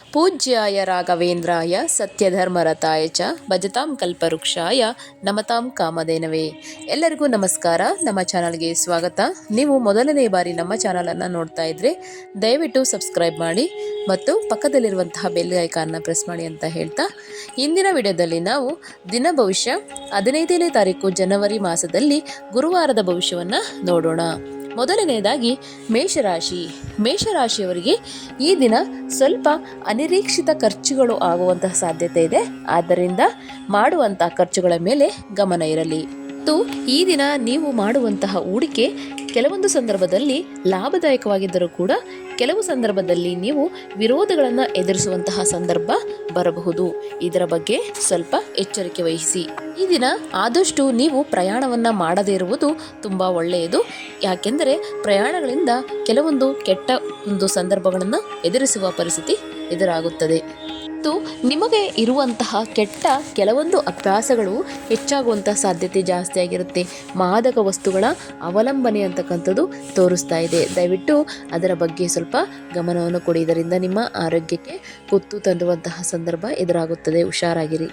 ಪೂಜ್ಯಾಯ ರಾಘವೇಂದ್ರಾಯ ಸತ್ಯಧರ್ಮರತಾಯ ಚ ಭಜತಾಂ ಕಲ್ಪವೃಕ್ಷಾಯ ನಮತಾಂ ಕಾಮಧೇನವೇ. ಎಲ್ಲರಿಗೂ ನಮಸ್ಕಾರ. ನಮ್ಮ ಚಾನಲ್ಗೆ ಸ್ವಾಗತ. ನೀವು ಮೊದಲನೇ ಬಾರಿ ನಮ್ಮ ಚಾನಲನ್ನು ನೋಡ್ತಾ ಇದ್ರೆ ದಯವಿಟ್ಟು ಸಬ್ಸ್ಕ್ರೈಬ್ ಮಾಡಿ ಮತ್ತು ಪಕ್ಕದಲ್ಲಿರುವಂತಹ ಬೆಲ್ ಐಕಾನ್ನ ಪ್ರೆಸ್ ಮಾಡಿ ಅಂತ ಹೇಳ್ತಾ ಇಂದಿನ ವಿಡಿಯೋದಲ್ಲಿ ನಾವು ದಿನ ಭವಿಷ್ಯ ಹದಿನೈದನೇ ತಾರೀಕು ಜನವರಿ ಮಾಸದಲ್ಲಿ ಗುರುವಾರದ ಭವಿಷ್ಯವನ್ನು ನೋಡೋಣ. ಮೊದಲನೆಯದಾಗಿ ಮೇಷರಾಶಿ. ಮೇಷರಾಶಿಯವರಿಗೆ ಈ ದಿನ ಸ್ವಲ್ಪ ಅನಿರೀಕ್ಷಿತ ಖರ್ಚುಗಳು ಆಗುವಂತಹ ಸಾಧ್ಯತೆ ಇದೆ. ಆದ್ದರಿಂದ ಮಾಡುವಂತಹ ಖರ್ಚುಗಳ ಮೇಲೆ ಗಮನ ಇರಲಿ. ಮತ್ತು ಈ ದಿನ ನೀವು ಮಾಡುವಂತಹ ಹೂಡಿಕೆ ಕೆಲವೊಂದು ಸಂದರ್ಭದಲ್ಲಿ ಲಾಭದಾಯಕವಾಗಿದ್ದರೂ ಕೂಡ ಕೆಲವು ಸಂದರ್ಭದಲ್ಲಿ ನೀವು ವಿರೋಧಗಳನ್ನು ಎದುರಿಸುವಂತಹ ಸಂದರ್ಭ ಬರಬಹುದು. ಇದರ ಬಗ್ಗೆ ಸ್ವಲ್ಪ ಎಚ್ಚರಿಕೆ ವಹಿಸಿ. ಈ ದಿನ ಆದಷ್ಟು ನೀವು ಪ್ರಯಾಣವನ್ನು ಮಾಡದೇ ಇರುವುದು ತುಂಬ ಒಳ್ಳೆಯದು. ಯಾಕೆಂದರೆ ಪ್ರಯಾಣಗಳಿಂದ ಕೆಲವೊಂದು ಕೆಟ್ಟ ಒಂದು ಸಂದರ್ಭಗಳನ್ನು ಎದುರಿಸುವ ಪರಿಸ್ಥಿತಿ ಎದುರಾಗುತ್ತದೆ. ಮತ್ತು ನಿಮಗೆ ಇರುವಂತಹ ಕೆಟ್ಟ ಕೆಲವೊಂದು ಅಭ್ಯಾಸಗಳು ಹೆಚ್ಚಾಗುವಂಥ ಸಾಧ್ಯತೆ ಜಾಸ್ತಿ ಆಗಿರುತ್ತೆ. ಮಾದಕ ವಸ್ತುಗಳ ಅವಲಂಬನೆ ಅಂತಕ್ಕಂಥದ್ದು ತೋರಿಸ್ತಾ ಇದೆ. ದಯವಿಟ್ಟು ಅದರ ಬಗ್ಗೆ ಸ್ವಲ್ಪ ಗಮನವನ್ನು ಕೊಡಿ. ಇದರಿಂದ ನಿಮ್ಮ ಆರೋಗ್ಯಕ್ಕೆ ಕುತ್ತು ತಂದುವಂತಹ ಸಂದರ್ಭ ಎದುರಾಗುತ್ತದೆ. ಹುಷಾರಾಗಿರಿ.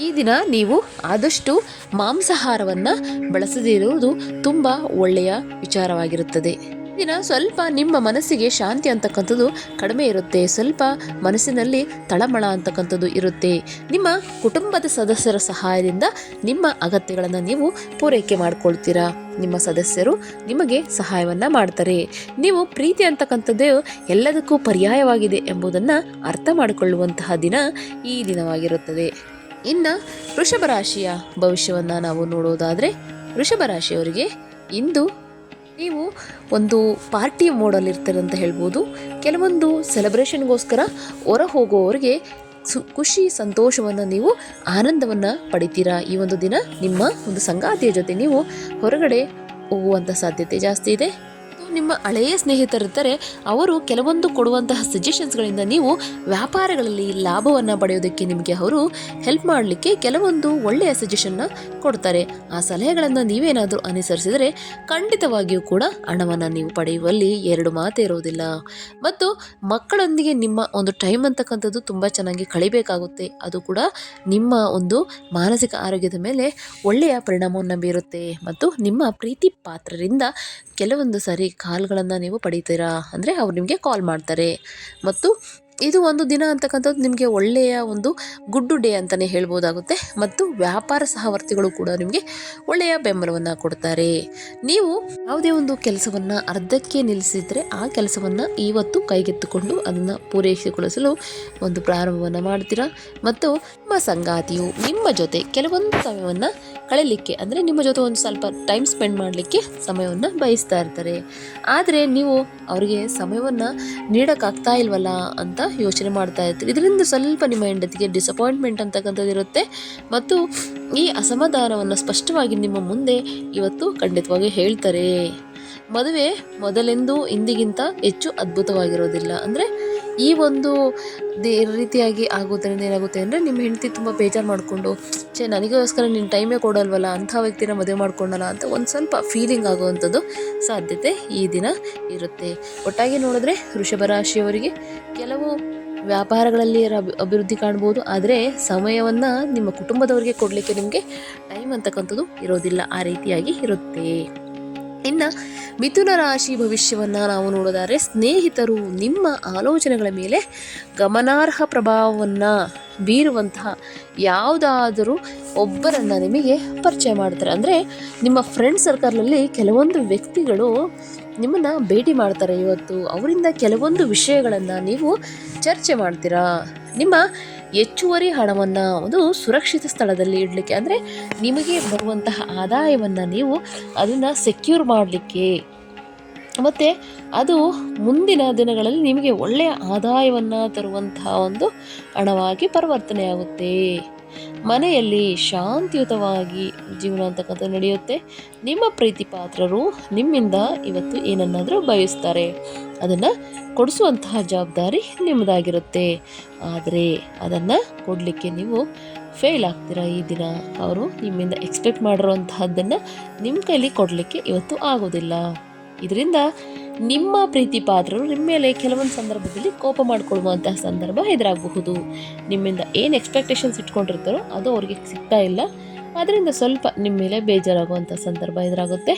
ಈ ದಿನ ನೀವು ಆದಷ್ಟು ಮಾಂಸಾಹಾರವನ್ನು ಬಳಸದಿರುವುದು ತುಂಬ ಒಳ್ಳೆಯ ವಿಚಾರವಾಗಿರುತ್ತದೆ. ಈ ದಿನ ಸ್ವಲ್ಪ ನಿಮ್ಮ ಮನಸ್ಸಿಗೆ ಶಾಂತಿ ಅಂತಕ್ಕಂಥದ್ದು ಕಡಿಮೆ ಇರುತ್ತೆ. ಸ್ವಲ್ಪ ಮನಸ್ಸಿನಲ್ಲಿ ತಳಮಳ ಅಂತಕ್ಕಂಥದ್ದು ಇರುತ್ತೆ. ನಿಮ್ಮ ಕುಟುಂಬದ ಸದಸ್ಯರ ಸಹಾಯದಿಂದ ನಿಮ್ಮ ಅಗತ್ಯಗಳನ್ನು ನೀವು ಪೂರೈಕೆ ಮಾಡಿಕೊಳ್ತೀರಾ? ನಿಮ್ಮ ಸದಸ್ಯರು ನಿಮಗೆ ಸಹಾಯವನ್ನು ಮಾಡ್ತಾರೆ. ನೀವು ಪ್ರೀತಿ ಅಂತಕ್ಕಂಥದ್ದು ಎಲ್ಲದಕ್ಕೂ ಪರ್ಯಾಯವಾಗಿದೆ ಎಂಬುದನ್ನು ಅರ್ಥ ಮಾಡಿಕೊಳ್ಳುವಂತಹ ದಿನ ಈ ದಿನವಾಗಿರುತ್ತದೆ. ಇನ್ನು ವೃಷಭ ರಾಶಿಯ ಭವಿಷ್ಯವನ್ನು ನಾವು ನೋಡೋದಾದರೆ ವೃಷಭ ರಾಶಿಯವರಿಗೆ ಇಂದು ನೀವು ಒಂದು ಪಾರ್ಟಿ ಮೋಡಲ್ಲಿ ಇರ್ತಾರೆ ಅಂತ ಹೇಳ್ಬೋದು. ಕೆಲವೊಂದು ಸೆಲೆಬ್ರೇಷನ್ಗೋಸ್ಕರ ಹೊರ ಹೋಗುವವರಿಗೆ ಸು, ಖುಷಿ, ಸಂತೋಷವನ್ನು ನೀವು ಆನಂದವನ್ನು ಪಡಿತೀರಾ? ಈ ಒಂದು ದಿನ ನಿಮ್ಮ ಒಂದು ಸಂಗಾತಿಯ ಜೊತೆ ನೀವು ಹೊರಗಡೆ ಹೋಗುವಂಥ ಸಾಧ್ಯತೆ ಜಾಸ್ತಿ ಇದೆ. ನಿಮ್ಮ ಹಳೆಯ ಸ್ನೇಹಿತರಿದ್ದರೆ ಅವರು ಕೆಲವೊಂದು ಕೊಡುವಂತಹ ಸಜೆಷನ್ಸ್ಗಳಿಂದ ನೀವು ವ್ಯಾಪಾರಗಳಲ್ಲಿ ಲಾಭವನ್ನು ಪಡೆಯೋದಕ್ಕೆ ನಿಮಗೆ ಅವರು ಹೆಲ್ಪ್ ಮಾಡಲಿಕ್ಕೆ ಕೆಲವೊಂದು ಒಳ್ಳೆಯ ಸಜೆಷನ್ನ ಕೊಡ್ತಾರೆ. ಆ ಸಲಹೆಗಳನ್ನು ನೀವೇನಾದರೂ ಅನುಸರಿಸಿದರೆ ಖಂಡಿತವಾಗಿಯೂ ಕೂಡ ಹಣವನ್ನು ನೀವು ಪಡೆಯುವಲ್ಲಿ ಎರಡು ಮಾತೇ ಇರೋದಿಲ್ಲ. ಮತ್ತು ಮಕ್ಕಳೊಂದಿಗೆ ನಿಮ್ಮ ಒಂದು ಟೈಮ್ ಅಂತಕ್ಕಂಥದ್ದು ತುಂಬ ಚೆನ್ನಾಗಿ ಕಳಿಬೇಕಾಗುತ್ತೆ. ಅದು ಕೂಡ ನಿಮ್ಮ ಒಂದು ಮಾನಸಿಕ ಆರೋಗ್ಯದ ಮೇಲೆ ಒಳ್ಳೆಯ ಪರಿಣಾಮವನ್ನು ಬೀರುತ್ತೆ. ಮತ್ತು ನಿಮ್ಮ ಪ್ರೀತಿ ಪಾತ್ರರಿಂದ ಕೆಲವೊಂದು ಸಾರಿ ಕಾಲ್ಗಳನ್ನು ನೀವು ಪಡೀತೀರಾ? ಅಂದರೆ ಅವ್ರು ನಿಮಗೆ ಕಾಲ್ ಮಾಡ್ತಾರೆ. ಮತ್ತು ಇದು ಒಂದು ದಿನ ಅಂತಕ್ಕಂಥದ್ದು ನಿಮಗೆ ಒಳ್ಳೆಯ ಒಂದು ಗುಡ್ಡು ಡೇ ಅಂತಲೇ ಹೇಳ್ಬೋದಾಗುತ್ತೆ. ಮತ್ತು ವ್ಯಾಪಾರ ಸಹವರ್ತಿಗಳು ಕೂಡ ನಿಮಗೆ ಒಳ್ಳೆಯ ಬೆಂಬಲವನ್ನು ಕೊಡ್ತಾರೆ. ನೀವು ಯಾವುದೇ ಒಂದು ಕೆಲಸವನ್ನು ಅರ್ಧಕ್ಕೆ ನಿಲ್ಲಿಸಿದರೆ ಆ ಕೆಲಸವನ್ನು ಇವತ್ತು ಕೈಗೆತ್ತಿಕೊಂಡು ಅದನ್ನು ಪೂರೈಸಿಗೊಳಿಸಲು ಒಂದು ಪ್ರಾರಂಭವನ್ನು ಮಾಡ್ತೀರಾ? ಮತ್ತು ನಿಮ್ಮ ಸಂಗಾತಿಯು ನಿಮ್ಮ ಜೊತೆ ಕೆಲವೊಂದು ಸಮಯವನ್ನು ಕಳೀಲಿಕ್ಕೆ, ಅಂದರೆ ನಿಮ್ಮ ಜೊತೆ ಒಂದು ಸ್ವಲ್ಪ ಟೈಮ್ ಸ್ಪೆಂಡ್ ಮಾಡಲಿಕ್ಕೆ ಸಮಯವನ್ನು ಬಯಸ್ತಾ ಇರ್ತಾರೆ. ಆದರೆ ನೀವು ಅವರಿಗೆ ಸಮಯವನ್ನು ನೀಡೋಕ್ಕಾಗ್ತಾ ಇಲ್ವಲ್ಲ ಅಂತ ಯೋಚನೆ ಮಾಡ್ತಾ ಇರ್ತೀರಿ. ಇದರಿಂದ ಸ್ವಲ್ಪ ನಿಮ್ಮ ಹೆಂಡತಿಗೆ ಡಿಸಪಾಯಿಂಟ್ಮೆಂಟ್ ಅಂತಕ್ಕಂಥದ್ದು ಇರುತ್ತೆ. ಮತ್ತು ಈ ಅಸಮಾಧಾನವನ್ನು ಸ್ಪಷ್ಟವಾಗಿ ನಿಮ್ಮ ಮುಂದೆ ಇವತ್ತು ಖಂಡಿತವಾಗಿ ಹೇಳ್ತಾರೆ. ಮದುವೆ ಮೊದಲೆಂದು ಇಂದಿಗಿಂತ ಹೆಚ್ಚು ಅದ್ಭುತವಾಗಿರೋದಿಲ್ಲ. ಅಂದರೆ ಈ ಒಂದು ರೀತಿಯಾಗಿ ಆಗೋದ್ರಿಂದ ಏನಾಗುತ್ತೆ ಅಂದರೆ ನಿಮ್ಮ ಹೆಂಡತಿ ತುಂಬ ಬೇಜಾರು ಮಾಡಿಕೊಂಡು, ಛೇ, ನನಗೋಸ್ಕರ ನೀನು ಟೈಮೇ ಕೊಡಲ್ವಲ್ಲ, ಅಂಥ ವ್ಯಕ್ತಿನ ಮದುವೆ ಮಾಡ್ಕೊಂಡಲ್ಲ ಅಂತ ಒಂದು ಸ್ವಲ್ಪ ಫೀಲಿಂಗ್ ಆಗುವಂಥದ್ದು ಸಾಧ್ಯತೆ ಈ ದಿನ ಇರುತ್ತೆ. ಒಟ್ಟಾಗಿ ನೋಡಿದ್ರೆ ರಾಶಿಯವರಿಗೆ ಕೆಲವು ವ್ಯಾಪಾರಗಳಲ್ಲಿ ಅಭಿ ಅಭಿವೃದ್ಧಿ ಕಾಣ್ಬೋದು, ಆದರೆ ಸಮಯವನ್ನು ನಿಮ್ಮ ಕುಟುಂಬದವರಿಗೆ ಕೊಡಲಿಕ್ಕೆ ನಿಮಗೆ ಟೈಮ್ ಅಂತಕ್ಕಂಥದ್ದು ಇರೋದಿಲ್ಲ, ಆ ರೀತಿಯಾಗಿ ಇರುತ್ತೆ. ಇನ್ನು ಮಿಥುನ ರಾಶಿ ಭವಿಷ್ಯವನ್ನು ನಾವು ನೋಡೋದಾದರೆ, ಸ್ನೇಹಿತರು ನಿಮ್ಮ ಆಲೋಚನೆಗಳ ಮೇಲೆ ಗಮನಾರ್ಹ ಪ್ರಭಾವವನ್ನು ಬೀರುವಂತಹ ಯಾವುದಾದರೂ ಒಬ್ಬರನ್ನು ನಿಮಗೆ ಪರಿಚಯ ಮಾಡ್ತಾರೆ. ಅಂದರೆ ನಿಮ್ಮ ಫ್ರೆಂಡ್ ಸರ್ಕಲಲ್ಲಿ ಕೆಲವೊಂದು ವ್ಯಕ್ತಿಗಳು ನಿಮ್ಮನ್ನು ಭೇಟಿ ಮಾಡ್ತಾರೆ. ಇವತ್ತು ಅವರಿಂದ ಕೆಲವೊಂದು ವಿಷಯಗಳನ್ನು ನೀವು ಚರ್ಚೆ ಮಾಡ್ತೀರಾ? ನಿಮ್ಮ ಹೆಚ್ಚುವರಿ ಹಣವನ್ನು ಒಂದು ಸುರಕ್ಷಿತ ಸ್ಥಳದಲ್ಲಿ ಇಡಲಿಕ್ಕೆ. ಅಂದರೆ ನಿಮಗೆ ಬರುವಂತಹ ಆದಾಯವನ್ನು ನೀವು ಅದನ್ನು ಸೆಕ್ಯೂರ್ ಮಾಡಲಿಕ್ಕೆ. ಮತ್ತು ಅದು ಮುಂದಿನ ದಿನಗಳಲ್ಲಿ ನಿಮಗೆ ಒಳ್ಳೆಯ ಆದಾಯವನ್ನು ತರುವಂತಹ ಒಂದು ಹಣವಾಗಿ ಪರಿವರ್ತನೆಯಾಗುತ್ತೆ. ಮನೆಯಲ್ಲಿ ಶಾಂತಿಯುತವಾಗಿ ಜೀವನ ಅಂತಕ್ಕಂಥ ನಡೆಯುತ್ತೆ. ನಿಮ್ಮ ಪ್ರೀತಿ ಪಾತ್ರರು ನಿಮ್ಮಿಂದ ಇವತ್ತು ಏನನ್ನಾದರೂ ಬಯಸ್ತಾರೆ. ಅದನ್ನು ಕೊಡಿಸುವಂತಹ ಜವಾಬ್ದಾರಿ ನಿಮ್ಮದಾಗಿರುತ್ತೆ ಆದರೆ ಅದನ್ನು ಕೊಡಲಿಕ್ಕೆ ನೀವು ಫೇಲ್ ಆಗ್ತೀರಾ ಈ ದಿನ? ಅವರು ನಿಮ್ಮಿಂದ ಎಕ್ಸ್ಪೆಕ್ಟ್ ಮಾಡಿರುವಂತಹದ್ದನ್ನು ನಿಮ್ಮ ಕೈಲಿ ಕೊಡಲಿಕ್ಕೆ ಇವತ್ತು ಆಗೋದಿಲ್ಲ. ಇದರಿಂದ ನಿಮ್ಮ ಪ್ರೀತಿ ಪಾತ್ರರು ನಿಮ್ಮ ಮೇಲೆ ಕೆಲವೊಂದು ಸಂದರ್ಭದಲ್ಲಿ ಕೋಪ ಮಾಡಿಕೊಳ್ಳುವಂತಹ ಸಂದರ್ಭ ಎದುರಾಗಬಹುದು. ನಿಮ್ಮಿಂದ ಏನು ಎಕ್ಸ್ಪೆಕ್ಟೇಷನ್ಸ್ ಇಟ್ಕೊಂಡಿರ್ತಾರೋ ಅದು ಅವ್ರಿಗೆ ಸಿಗ್ತಾ ಇಲ್ಲ. ಅದರಿಂದ ಸ್ವಲ್ಪ ನಿಮ್ಮ ಮೇಲೆ ಬೇಜಾರಾಗುವಂಥ ಸಂದರ್ಭ ಎದುರಾಗುತ್ತೆ.